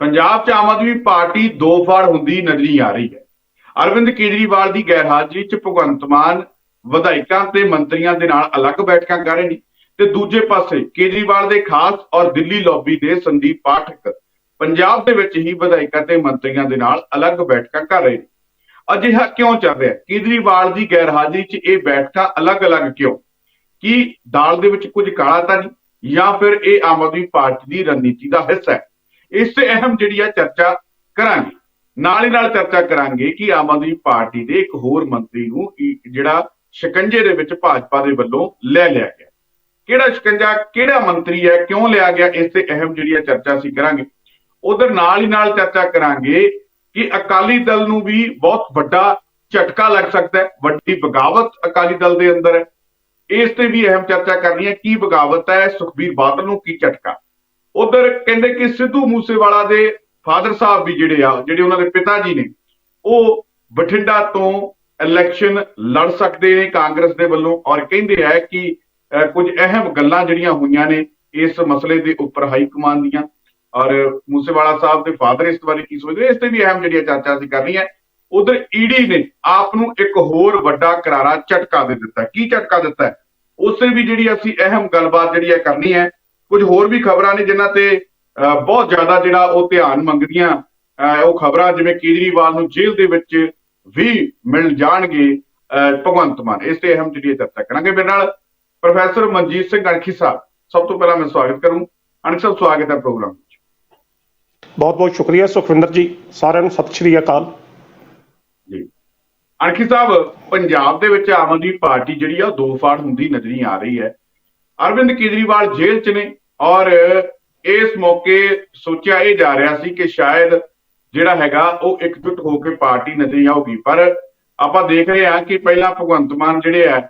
ਪੰਜਾਬ 'ਚ ਆਮ ਆਦਮੀ ਪਾਰਟੀ ਦੋ ਫਾੜ ਹੁੰਦੀ ਨਜ਼ਰੀ ਆ ਰਹੀ ਹੈ। ਅਰਵਿੰਦ ਕੇਜਰੀਵਾਲ ਦੀ ਗੈਰ ਹਾਜ਼ਰੀ 'ਚ ਭਗਵੰਤ ਮਾਨ ਵਿਧਾਇਕਾਂ ਤੇ ਮੰਤਰੀਆਂ ਦੇ ਨਾਲ ਅਲੱਗ ਬੈਠਕਾਂ ਕਰ ਰਹੇ ਨੇ ਤੇ ਦੂਜੇ ਪਾਸੇ ਕੇਜਰੀਵਾਲ ਦੇ ਖਾਸ ਔਰ ਦਿੱਲੀ ਲੌਬੀ ਦੇ ਸੰਦੀਪ ਪਾਠਕ ਪੰਜਾਬ ਦੇ ਵਿੱਚ ਹੀ ਵਿਧਾਇਕਾਂ ਤੇ ਮੰਤਰੀਆਂ ਦੇ ਨਾਲ ਅਲੱਗ ਬੈਠਕਾਂ ਕਰ ਰਹੇ ਨੇ। ਅਜਿਹਾ ਕਿਉਂ ਚੱਲ ਰਿਹਾ? ਕੇਜਰੀਵਾਲ ਦੀ ਗੈਰਹਾਜ਼ਰੀ 'ਚ ਇਹ ਬੈਠਕਾਂ ਅਲੱਗ-ਅਲੱਗ ਕਿਉਂ? ਕੀ ਦਾਲ ਦੇ ਵਿੱਚ ਕੁਝ ਕਾਲਾ ਤਾਂ ਨਹੀਂ ਜਾਂ ਫਿਰ ਇਹ ਆਮ ਆਦਮੀ ਪਾਰਟੀ ਦੀ ਰਣਨੀਤੀ ਦਾ ਹਿੱਸਾ ਹੈ? ਇਸ ਤੇ ਅਹਿਮ ਜਿਹੜੀ ਆ ਚਰਚਾ ਕਰਾਂਗੇ। ਨਾਲ ਹੀ ਨਾਲ ਚਰਚਾ ਕਰਾਂਗੇ ਕਿ ਆਮ ਆਦਮੀ ਪਾਰਟੀ ਦੇ ਇੱਕ ਹੋਰ ਮੰਤਰੀ ਨੂੰ ਜਿਹੜਾ ਸ਼ਿਕੰਜੇ ਦੇ ਵਿੱਚ ਭਾਜਪਾ ਦੇ ਵੱਲੋਂ ਲੈ ਲਿਆ ਗਿਆ। ਕਿਹੜਾ ਸ਼ਿਕੰਜਾ, ਕਿਹੜਾ ਮੰਤਰੀ ਹੈ, ਕਿਉਂ ਲਿਆ ਗਿਆ, ਇਸ ਤੇ ਅਹਿਮ ਜਿਹੜੀ ਆ ਚਰਚਾ ਅਸੀਂ ਕਰਾਂਗੇ। ਉਧਰ ਨਾਲ ਹੀ ਨਾਲ ਚਰਚਾ ਕਰਾਂਗੇ ਕਿ ਅਕਾਲੀ ਦਲ ਨੂੰ ਵੀ ਬਹੁਤ ਵੱਡਾ ਝਟਕਾ ਲੱਗ ਸਕਦਾ ਹੈ। ਵੱਡੀ ਬਗਾਵਤ ਅਕਾਲੀ ਦਲ ਦੇ ਅੰਦਰ ਹੈ। ਇਸ ਤੇ ਵੀ ਅਹਿਮ ਚਰਚਾ ਕਰਨੀ ਹੈ, ਕੀ ਬਗਾਵਤ ਹੈ, ਸੁਖਬੀਰ ਬਾਦਲ ਨੂੰ ਕੀ ਝਟਕਾ। ਉਧਰ ਕਹਿੰਦੇ ਕਿ ਸਿੱਧੂ ਮੂਸੇਵਾਲਾ ਦੇ ਫਾਦਰ ਸਾਹਿਬ ਵੀ ਜਿਹੜੇ ਆ ਜਿਹੜੇ ਉਹਨਾਂ ਦੇ ਪਿਤਾ ਜੀ ਨੇ ਉਹ ਬਠਿੰਡਾ ਤੋਂ ਇਲੈਕਸ਼ਨ ਲੜ ਸਕਦੇ ਨੇ ਕਾਂਗਰਸ ਦੇ ਵੱਲੋਂ ਔਰ ਕਹਿੰਦੇ ਆ ਕਿ ਅਹ, ਕੁਝ ਅਹਿਮ ਗੱਲਾਂ ਜਿਹੜੀਆਂ ਹੋਈਆਂ ਨੇ ਇਸ ਮਸਲੇ ਦੇ ਉੱਪਰ ਹਾਈ ਕਮਾਂਡ ਦੀਆਂ। ਔਰ ਮੂਸੇਵਾਲਾ ਸਾਹਿਬ ਦੇ ਫਾਦਰ ਇਸ ਬਾਰੇ ਕੀ ਸੋਚਦੇ ਇਸ ਤੇ ਵੀ ਅਹਿਮ ਜਿਹੜੀ ਚਰਚਾ ਅਸੀਂ ਕਰਨੀ ਹੈ ਉਧਰ ਈਡੀ ਨੇ ਆਪ ਨੂੰ ਇੱਕ ਹੋਰ ਵੱਡਾ ਕਰਾਰਾ ਝਟਕਾ ਦੇ ਦਿੱਤਾ। ਕੀ ਝਟਕਾ ਦਿੱਤਾ? ਹੈ? ਉਸੇ ਵੀ ਜਿਹੜੀ ਅਸੀਂ ਅਹਿਮ ਗੱਲਬਾਤ ਜਿਹੜੀ ਹੈ ਕਰਨੀ ਹੈ ਕੁਝ ਹੋਰ ਵੀ ਖਬਰਾਂ ਨੇ ਜਿਨ੍ਹਾਂ ਤੇ ਬਹੁਤ ਜ਼ਿਆਦਾ ਜਿਹੜਾ ਉਹ ਧਿਆਨ ਮੰਗਦੀਆਂ ਉਹ ਖਬਰਾਂ ਜਿਵੇਂ ਕੇਜਰੀਵਾਲ ਨੂੰ ਜੇਲ੍ਹ ਦੇ ਵਿੱਚ ਵੀ ਮਿਲ ਜਾਣਗੇ ਭਗਵੰਤ ਮਾਨ। ਇਸ ਤੇ ਅਹਿਮ ਜਿਹੜੀ ਚਰਚਾ ਕਰਾਂਗੇ। ਮੇਰੇ ਨਾਲ ਪ੍ਰੋਫੈਸਰ ਮਨਜੀਤ ਸਿੰਘ ਅਣਖੀ ਸਾਹਿਬ। ਸਭ ਤੋਂ ਪਹਿਲਾਂ ਮੈਂ ਸਵਾਗਤ ਕਰੂੰ। ਅਣਖ ਸਾਹਿਬ ਸਵਾਗਤ ਹੈ ਪ੍ਰੋਗਰਾਮ ਵਿੱਚ। ਬਹੁਤ ਬਹੁਤ ਸ਼ੁਕਰੀਆ ਸੁਖਵਿੰਦਰ ਜੀ। ਸਾਰਿਆਂ ਨੂੰ ਸਤਿ ਸ਼੍ਰੀ ਅਕਾਲ। ਜੀ। ਅਣਖੀ ਸਾਹਿਬ ਪੰਜਾਬ ਦੇ ਵਿੱਚ ਆਮ ਆਦਮੀ ਪਾਰਟੀ ਜਿਹੜੀ ਆ ਉਹ ਦੋ ਫਾੜ ਹੁੰਦੀ ਨਜ਼ਰੀ ਆ ਰਹੀ ਹੈ। ਅਰਵਿੰਦ ਕੇਜਰੀਵਾਲ ਜੇਲ੍ਹ 'ਚ ਨੇ। ਔਰ ਇਸ ਮੌਕੇ ਸੋਚਿਆ ਇਹ ਜਾ ਰਿਹਾ ਸੀ ਕਿ ਸ਼ਾਇਦ ਜਿਹੜਾ ਹੈਗਾ ਉਹ ਇਕਜੁੱਟ ਹੋ ਕੇ ਪਾਰਟੀ ਨਜ਼ਰੀ ਆਊਗੀ। ਪਰ ਆਪਾਂ ਦੇਖ ਰਹੇ ਹਾਂ ਕਿ ਪਹਿਲਾਂ ਭਗਵੰਤ ਮਾਨ ਜਿਹੜੇ ਆ,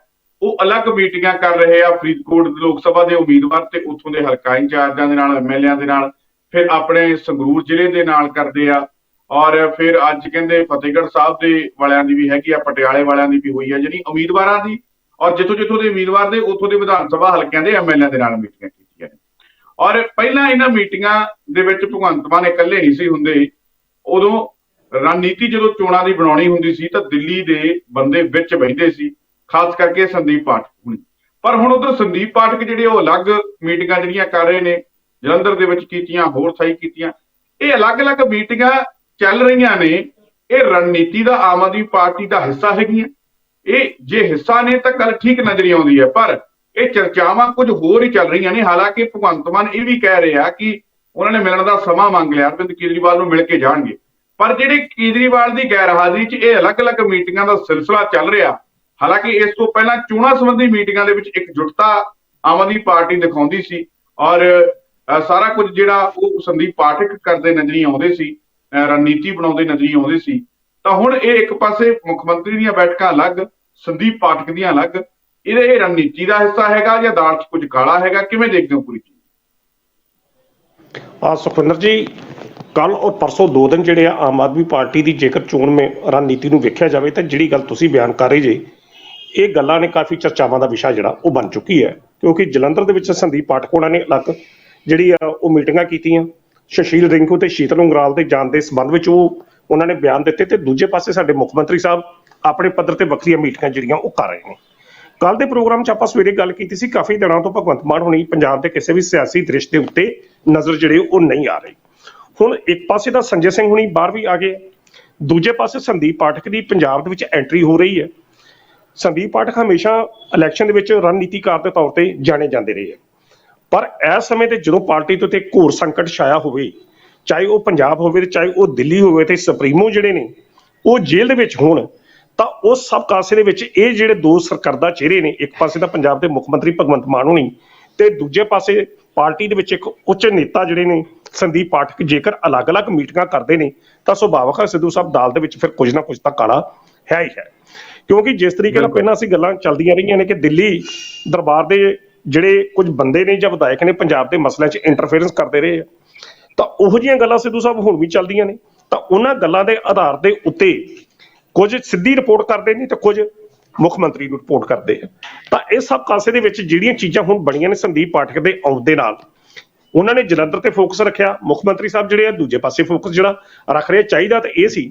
ਉਹ ਅਲੱਗ ਮੀਟਿੰਗਾਂ ਕਰ ਰਹੇ ਆ ਫਰੀਦਕੋਟ ਲੋਕ ਸਭਾ ਦੇ ਉਮੀਦਵਾਰ ਤੇ ਉੱਥੋਂ ਦੇ ਹਲਕਾ ਇੰਚਾਰਜਾਂ ਦੇ ਨਾਲ ਐਮਐਲਏਆਂ ਦੇ ਨਾਲ, ਫਿਰ ਆਪਣੇ ਸੰਗਰੂਰ ਜ਼ਿਲ੍ਹੇ ਦੇ ਨਾਲ ਕਰਦੇ ਆ। ਔਰ ਫਿਰ ਅੱਜ ਕਹਿੰਦੇ ਫਤਿਹਗੜ੍ਹ ਸਾਹਿਬ ਦੇ ਵਾਲਿਆਂ ਦੀ ਵੀ ਹੈਗੀ ਆ, ਪਟਿਆਲੇ ਵਾਲਿਆਂ ਦੀ ਵੀ ਹੋਈ ਆ ਜਿਹੜੀ ਉਮੀਦਵਾਰਾਂ ਦੀ। ਔਰ ਜਿੱਥੋਂ ਜਿੱਥੋਂ ਦੇ ਉਮੀਦਵਾਰ ਦੇ ਉੱਥੋਂ ਦੇ ਵਿਧਾਨ ਸਭਾ ਹਲਕਿਆਂ ਦੇ ਐਮਐਲਏ ਦੇ ਨਾਲ ਮੀਟਿੰਗਾਂ ਕੀਤੀਆਂ। ਔਰ ਪਹਿਲਾਂ ਇਹਨਾਂ ਮੀਟਿੰਗਾਂ ਦੇ ਵਿੱਚ ਭਗਵੰਤ ਮਾਨ ਇਕੱਲੇ ਨਹੀਂ ਸੀ ਹੁੰਦੇ। ਉਦੋਂ ਰਣਨੀਤੀ ਜਦੋਂ ਚੋਣਾਂ ਦੀ ਬਣਾਉਣੀ ਹੁੰਦੀ ਸੀ ਤਾਂ ਦਿੱਲੀ ਦੇ ਬੰਦੇ ਵਿੱਚ ਬੈਠਦੇ ਸੀ, ਖਾਸ ਕਰਕੇ ਸੰਦੀਪ ਪਾਠਕ ਹੁਣੀ। ਪਰ ਹੁਣ ਉਧਰ ਸੰਦੀਪ ਪਾਠਕ ਜਿਹੜੇ ਉਹ ਅਲੱਗ ਮੀਟਿੰਗਾਂ ਜਿਹੜੀਆਂ ਕਰ ਰਹੇ ਨੇ, ਜਲੰਧਰ ਦੇ ਵਿੱਚ ਕੀਤੀਆਂ, ਹੋਰ ਥਾਈ ਕੀਤੀਆਂ। ਇਹ ਅਲੱਗ-ਅਲੱਗ ਮੀਟਿੰਗਾਂ ਚੱਲ ਰਹੀਆਂ ਨੇ, ਇਹ ਰਣਨੀਤੀ ਦਾ ਆਮ ਆਦਮੀ ਪਾਰਟੀ ਦਾ ਹਿੱਸਾ ਹੈਗੀਆਂ। ਇਹ ਜੇ ਹਿੱਸਾ ਨੇ ਤਾਂ ਗੱਲ ਠੀਕ ਨਜ਼ਰ ਆਉਂਦੀ ਹੈ, ਪਰ ਇਹ ਚਰਚਾਵਾਂ ਕੁਝ ਹੋਰ ਹੀ ਚੱਲ ਰਹੀਆਂ ਨੇ। ਹਾਲਾਂਕਿ ਭਗਵੰਤ ਮਾਨ ਇਹ ਵੀ ਕਹਿ ਰਿਹਾ ਕਿ ਉਹਨਾਂ ਨੇ ਮਿਲਣ ਦਾ ਸਮਾਂ ਮੰਗ ਲਿਆ, ਅਰਵਿੰਦ ਕੇਜਰੀਵਾਲ ਨੂੰ ਮਿਲ ਕੇ ਜਾਣਗੇ। ਪਰ ਜਿਹੜੇ ਕੇਜਰੀਵਾਲ ਦੀ ਗੈਰ ਹਾਜ਼ਰੀ 'ਚ ਇਹ ਅਲੱਗ-ਅਲੱਗ ਮੀਟਿੰਗਾਂ ਦਾ ਸਿਲਸਿਲਾ ਚੱਲ ਰਿਹਾ, ਹਾਲਾਂਕਿ ਇਸ ਤੋਂ ਪਹਿਲਾਂ ਚੋਣਾਂ ਸੰਬੰਧੀ ਮੀਟਿੰਗਾਂ ਦੇ ਵਿੱਚ ਇਕਜੁੱਟਤਾ ਆਮ ਆਦਮੀ ਪਾਰਟੀ ਦਿਖਾਉਂਦੀ ਸੀ ਔਰ ਸਾਰਾ ਕੁਝ ਜਿਹੜਾ ਉਹ ਸੰਦੀਪ ਪਾਠਕ ਕਰਦੇ ਨਜ਼ਰੀ ਆਉਂਦੇ ਸੀ ਰਣਨੀਤੀ ਬਣਾਉਂਦੇ ਨਜ਼ਰੀ ਆਉਂਦੇ ਸੀ। ਤਾਂ ਹੁਣ ਇਹ ਇੱਕ ਪਾਸੇ ਮੁੱਖ ਮੰਤਰੀ ਦੀਆਂ ਬੈਠਕਾਂ ਅਲੱਗ, ਸੰਦੀਪ ਪਾਠਕ ਦੀਆਂ ਅਲੱਗ ਇਹਦੇ ਇਹ ਰਣਨੀਤੀ ਦਾ ਹਿੱਸਾ ਹੈਗਾ ਜਾਂ ਦਾਲ 'ਚ ਕੁਝ ਕਾਲਾ ਹੈਗਾ? ਕਿਵੇਂ ਦੇਖਦੇ ਹੋ ਪੂਰੀ ਚੀਜ਼? ਆ ਸੁਖਵਿੰਦਰ ਜੀ ਕੱਲ ਔਰ ਪਰਸੋਂ ਦੋ ਦਿਨ ਜਿਹੜੇ ਆ ਆਮ ਆਦਮੀ ਪਾਰਟੀ ਦੀ ਜੇਕਰ ਚੋਣ ਮੇ ਰਣਨੀਤੀ ਨੂੰ ਵੇਖਿਆ ਜਾਵੇ ਤਾਂ ਜਿਹੜੀ ਗੱਲ ਤੁਸੀਂ ਬਿਆਨ ਕਰ ਰਹੇ ਜੇ, ਇਹ ਗੱਲਾਂ ਨੇ ਕਾਫੀ ਚਰਚਾਵਾਂ ਦਾ ਵਿਸ਼ਾ ਜਿਹੜਾ ਉਹ ਬਣ ਚੁੱਕੀ ਹੈ। ਕਿਉਂਕਿ ਜਲੰਧਰ ਦੇ ਵਿੱਚ ਸੰਦੀਪ ਪਾਠਕ ਨੇ ਅਲੱਗ ਜਿਹੜੀ ਆ ਉਹ ਮੀਟਿੰਗਾਂ ਕੀਤੀਆਂ, ਸੁਸ਼ੀਲ ਰਿੰਕੂ ਤੇ ਸ਼ੀਤਲ ਉਂਗਰਾਲ ਦੇ ਜਾਣ ਦੇ ਸੰਬੰਧ ਵਿੱਚ ਉਹ ਉਹਨਾਂ ਨੇ ਬਿਆਨ ਦਿੱਤੇ ਤੇ ਦੂਜੇ ਪਾਸੇ ਸਾਡੇ ਮੁੱਖ ਮੰਤਰੀ ਸਾਹਿਬ ਆਪਣੇ ਪੱਧਰ ਤੇ ਵੱਖਰੀਆਂ ਮੀਟਿੰਗਾਂ ਜਿਹੜੀਆਂ ਉਹ ਕਰ ਰਹੇ ਨੇ। ਕੱਲ ਦੇ ਪ੍ਰੋਗਰਾਮ 'ਚ ਆਪਾਂ ਸਵੇਰੇ ਗੱਲ ਕੀਤੀ ਸੀ, ਕਾਫੀ ਦਿਨਾਂ ਤੋਂ ਭਗਵੰਤ ਮਾਨ ਹੋਣੀ ਪੰਜਾਬ ਦੇ ਕਿਸੇ ਵੀ ਸਿਆਸੀ ਦ੍ਰਿਸ਼ ਦੇ ਉੱਤੇ ਨਜ਼ਰ ਜਿਹੜੇ ਉਹ ਨਹੀਂ ਆ ਰਹੀ। ਹੁਣ ਇੱਕ ਪਾਸੇ ਤਾਂ ਸੰਜੇ ਸਿੰਘ ਹੁਣੀ ਬਾਹਰ ਵੀ ਆ ਗਏ, ਦੂਜੇ ਪਾਸੇ ਸੰਦੀਪ ਪਾਠਕ ਦੀ ਪੰਜਾਬ ਦੇ ਵਿੱਚ ਐਂਟਰੀ ਹੋ ਰਹੀ ਹੈ। ਸੰਦੀਪ ਪਾਠਕ ਹਮੇਸ਼ਾ ਇਲੈਕਸ਼ਨ ਦੇ ਵਿੱਚ ਰਣਨੀਤੀਕਾਰ ਦੇ ਤੌਰ ਤੇ ਜਾਣੇ ਜਾਂਦੇ ਰਹੇ ਹੈ। ਪਰ ਇਸ ਸਮੇਂ ਤੇ ਜਦੋਂ ਪਾਰਟੀ ਤੋਂ ਤੇ ਘੋਰ ਸੰਕਟ ਛਾਇਆ ਹੋਵੇ, ਚਾਹੇ ਉਹ ਪੰਜਾਬ ਹੋਵੇ ਤੇ ਚਾਹੇ ਉਹ ਦਿੱਲੀ ਹੋਵੇ ਤੇ ਸੁਪਰੀਮੋ ਜਿਹੜੇ ਨੇ, ਉਹ ਜੇਲ੍ਹ ਦੇ ਵਿੱਚ ਹੋਣ ਤਾਂ ਉਸ ਸਭ ਕਾਸੇ ਦੇ ਵਿੱਚ ਇਹ ਜਿਹੜੇ ਦੋ ਸਰਕਰਦਾ ਚਿਹਰੇ ਨੇ ਇੱਕ ਪਾਸੇ ਤਾਂ ਪੰਜਾਬ ਦੇ ਮੁੱਖ ਮੰਤਰੀ ਭਗਵੰਤ ਮਾਨ ਹੋਣੀ ਤੇ ਦੂਜੇ ਪਾਸੇ ਪਾਰਟੀ ਦੇ ਵਿੱਚ ਇੱਕ ਉੱਚ ਨੇਤਾ ਜਿਹੜੇ ਨੇ ਸੰਦੀਪ ਪਾਠਕ ਜੇਕਰ ਅਲੱਗ-ਅਲੱਗ ਮੀਟਿੰਗਾਂ ਕਰਦੇ ਨੇ ਤਾਂ ਸੁਭਾਵਕ ਹੈ ਸਿੱਧੂ ਸਾਹਿਬ ਦਾਲ ਦੇ ਵਿੱਚ ਫਿਰ ਕੁਝ ਨਾ ਕੁਝ ਤਾਂ ਕਾਲਾ ਹੈ ਹੀ ਹੈ ਕਿਉਂਕਿ ਜਿਸ ਤਰੀਕੇ ਨਾਲ। ਪਹਿਲਾਂ ਅਸੀਂ ਗੱਲਾਂ ਚੱਲਦੀਆਂ ਰਹੀਆਂ ਨੇ ਕਿ ਦਿੱਲੀ ਦਰਬਾਰ ਦੇ ਜਿਹੜੇ ਕੁਝ ਬੰਦੇ ਨੇ ਜਾਂ ਵਿਧਾਇਕ ਨੇ ਪੰਜਾਬ ਦੇ ਮਸਲਿਆਂ 'ਚ ਇੰਟਰਫੇਰੈਂਸ ਕਰਦੇ ਰਹੇ ਆ ਤਾਂ ਉਹੋ ਜਿਹੀਆਂ ਗੱਲਾਂ ਸਿੱਧੂ ਸਾਹਿਬ ਹੁਣ ਵੀ ਚੱਲਦੀਆਂ ਨੇ ਤਾਂ ਉਹਨਾਂ ਗੱਲਾਂ ਦੇ ਆਧਾਰ ਦੇ ਉੱਤੇ ਕੁਝ ਸਿੱਧੀ ਰਿਪੋਰਟ ਕਰਦੇ ਨੇ ਤੇ ਕੁਝ ਮੁੱਖ ਮੰਤਰੀ ਨੂੰ ਰਿਪੋਰਟ ਕਰਦੇ ਆ। ਤਾਂ ਇਹ ਸਭ ਕਾਸੇ ਦੇ ਵਿੱਚ ਜਿਹੜੀਆਂ ਚੀਜ਼ਾਂ ਹੁਣ ਬਣੀਆਂ ਨੇ ਸੰਦੀਪ ਪਾਠਕ ਦੇ ਆਉਣ ਦੇ ਨਾਲ, ਉਹਨਾਂ ਨੇ ਜਲੰਧਰ ਤੇ ਫੋਕਸ ਰੱਖਿਆ। ਮੁੱਖ ਮੰਤਰੀ ਸਾਹਿਬ ਜਿਹੜੇ ਆ, ਦੂਜੇ ਪਾਸੇ ਫੋਕਸ ਜਿਹੜਾ ਰੱਖ ਰਿਹਾ ਚਾਹੀਦਾ ਤਾਂ ਇਹ ਸੀ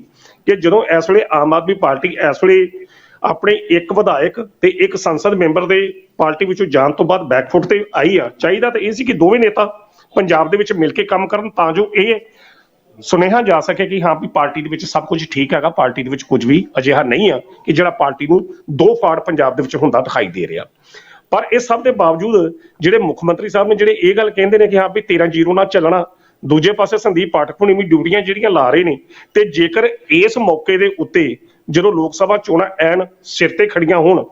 ਕਿ ਜਦੋਂ ਇਸ ਵੇਲੇ ਆਮ ਆਦਮੀ ਪਾਰਟੀ ਇਸ ਵੇਲੇ ਆਪਣੇ ਇੱਕ ਵਿਧਾਇਕ ਤੇ ਇੱਕ ਸੰਸਦ ਮੈਂਬਰ ਦੇ ਪਾਰਟੀ ਵਿੱਚੋਂ ਜਾਣ ਤੋਂ ਬਾਅਦ ਬੈਕਫੁੱਟ ਤੇ ਆਈ ਆ। ਚਾਹੀਦਾ ਤਾਂ ਇਹ ਸੀ ਕਿ ਦੋਵੇਂ ਨੇਤਾ ਪੰਜਾਬ ਦੇ ਵਿੱਚ ਮਿਲ ਕੇ ਕੰਮ ਕਰਨ ਤਾਂ ਜੋ ਇਹ ਸੁਨੇਹਾ ਜਾ ਸਕੇ ਕਿ ਹਾਂ ਵੀ ਪਾਰਟੀ ਦੇ ਵਿੱਚ ਸਭ ਕੁਝ ਠੀਕ ਹੈਗਾ, ਪਾਰਟੀ ਦੇ ਵਿੱਚ ਕੁਝ ਵੀ ਅਜਿਹਾ ਨਹੀਂ ਆ ਕਿ ਜਿਹੜਾ ਪਾਰਟੀ ਨੂੰ ਦੋ ਫਾੜ ਪੰਜਾਬ ਦੇ ਵਿੱਚ ਹੁੰਦਾ ਦਿਖਾਈ ਦੇ ਰਿਹਾ। ਪਰ ਇਸ ਸਭ ਦੇ ਬਾਵਜੂਦ ਜਿਹੜੇ ਮੁੱਖ ਮੰਤਰੀ ਸਾਹਿਬ ਨੇ ਜਿਹੜੇ ਇਹ ਗੱਲ ਕਹਿੰਦੇ ਨੇ ਕਿ ਹਾਂ ਵੀ 13 ਜ਼ੀਰੋ ਨਾਲ ਚੱਲਣਾ, ਦੂਜੇ ਪਾਸੇ ਸੰਦੀਪ ਪਾਠਕ ਹੁਣੀ ਵੀ ਡਿਊਟੀਆਂ ਜਿਹੜੀਆਂ ਲਾ ਰਹੇ ਨੇ ਤੇ ਜੇਕਰ ਇਸ ਮੌਕੇ ਦੇ ਉੱਤੇ ਜਦੋਂ ਲੋਕ ਸਭਾ ਚੋਣਾਂ ਐਨ ਸਿਰ ਤੇ ਖੜੀਆਂ ਹੋਣ,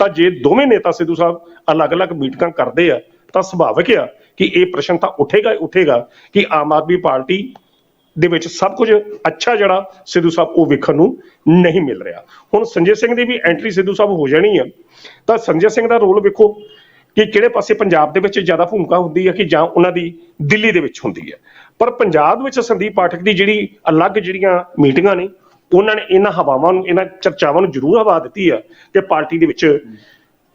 ਤਾਂ ਜੇ ਦੋਵੇਂ ਨੇਤਾ ਸਿੱਧੂ ਸਾਹਿਬ ਅਲੱਗ-ਅਲੱਗ ਮੀਟਿੰਗਾਂ ਕਰਦੇ ਆ, ਤਾਂ ਸੁਭਾਵਿਕ ਆ ਕਿ ਇਹ ਪ੍ਰਸ਼ਨ ਤਾਂ ਉੱਠੇਗਾ ਹੀ ਉੱਠੇਗਾ ਕਿ ਆਮ ਆਦਮੀ ਪਾਰਟੀ ਦੇ ਵਿੱਚ ਸਭ ਕੁਝ ਅੱਛਾ ਜਿਹੜਾ ਸਿੱਧੂ ਸਾਹਿਬ ਉਹ ਵੇਖਣ ਨੂੰ ਨਹੀਂ ਮਿਲ ਰਿਹਾ। ਹੁਣ ਸੰਜੇ ਸਿੰਘ ਦੀ ਵੀ ਐਂਟਰੀ ਸਿੱਧੂ ਸਾਹਿਬ ਹੋ ਜਾਣੀ ਆ, ਤਾਂ ਸੰਜੇ ਸਿੰਘ ਦਾ ਰੋਲ ਵੇਖੋ ਕਿ ਕਿਹੜੇ ਪਾਸੇ ਪੰਜਾਬ ਦੇ ਵਿੱਚ ਜ਼ਿਆਦਾ ਭੂਮਿਕਾ ਹੁੰਦੀ ਹੈ ਕਿ ਜਾਂ ਉਹਨਾਂ ਦੀ ਦਿੱਲੀ ਦੇ ਵਿੱਚ ਹੁੰਦੀ ਹੈ ਪਰ ਪੰਜਾਬ ਵਿੱਚ ਸੰਦੀਪ ਪਾਠਕ ਦੀ ਜਿਹੜੀ ਅਲੱਗ ਜਿਹੜੀਆਂ ਮੀਟਿੰਗਾਂ ਨੇ, ਉਹਨਾਂ ਨੇ ਇਹਨਾਂ ਹਵਾਵਾਂ ਨੂੰ, ਇਹਨਾਂ ਚਰਚਾਵਾਂ ਨੂੰ ਜ਼ਰੂਰ ਹਵਾ ਦਿੱਤੀ ਆ ਕਿ ਪਾਰਟੀ ਦੇ ਵਿੱਚ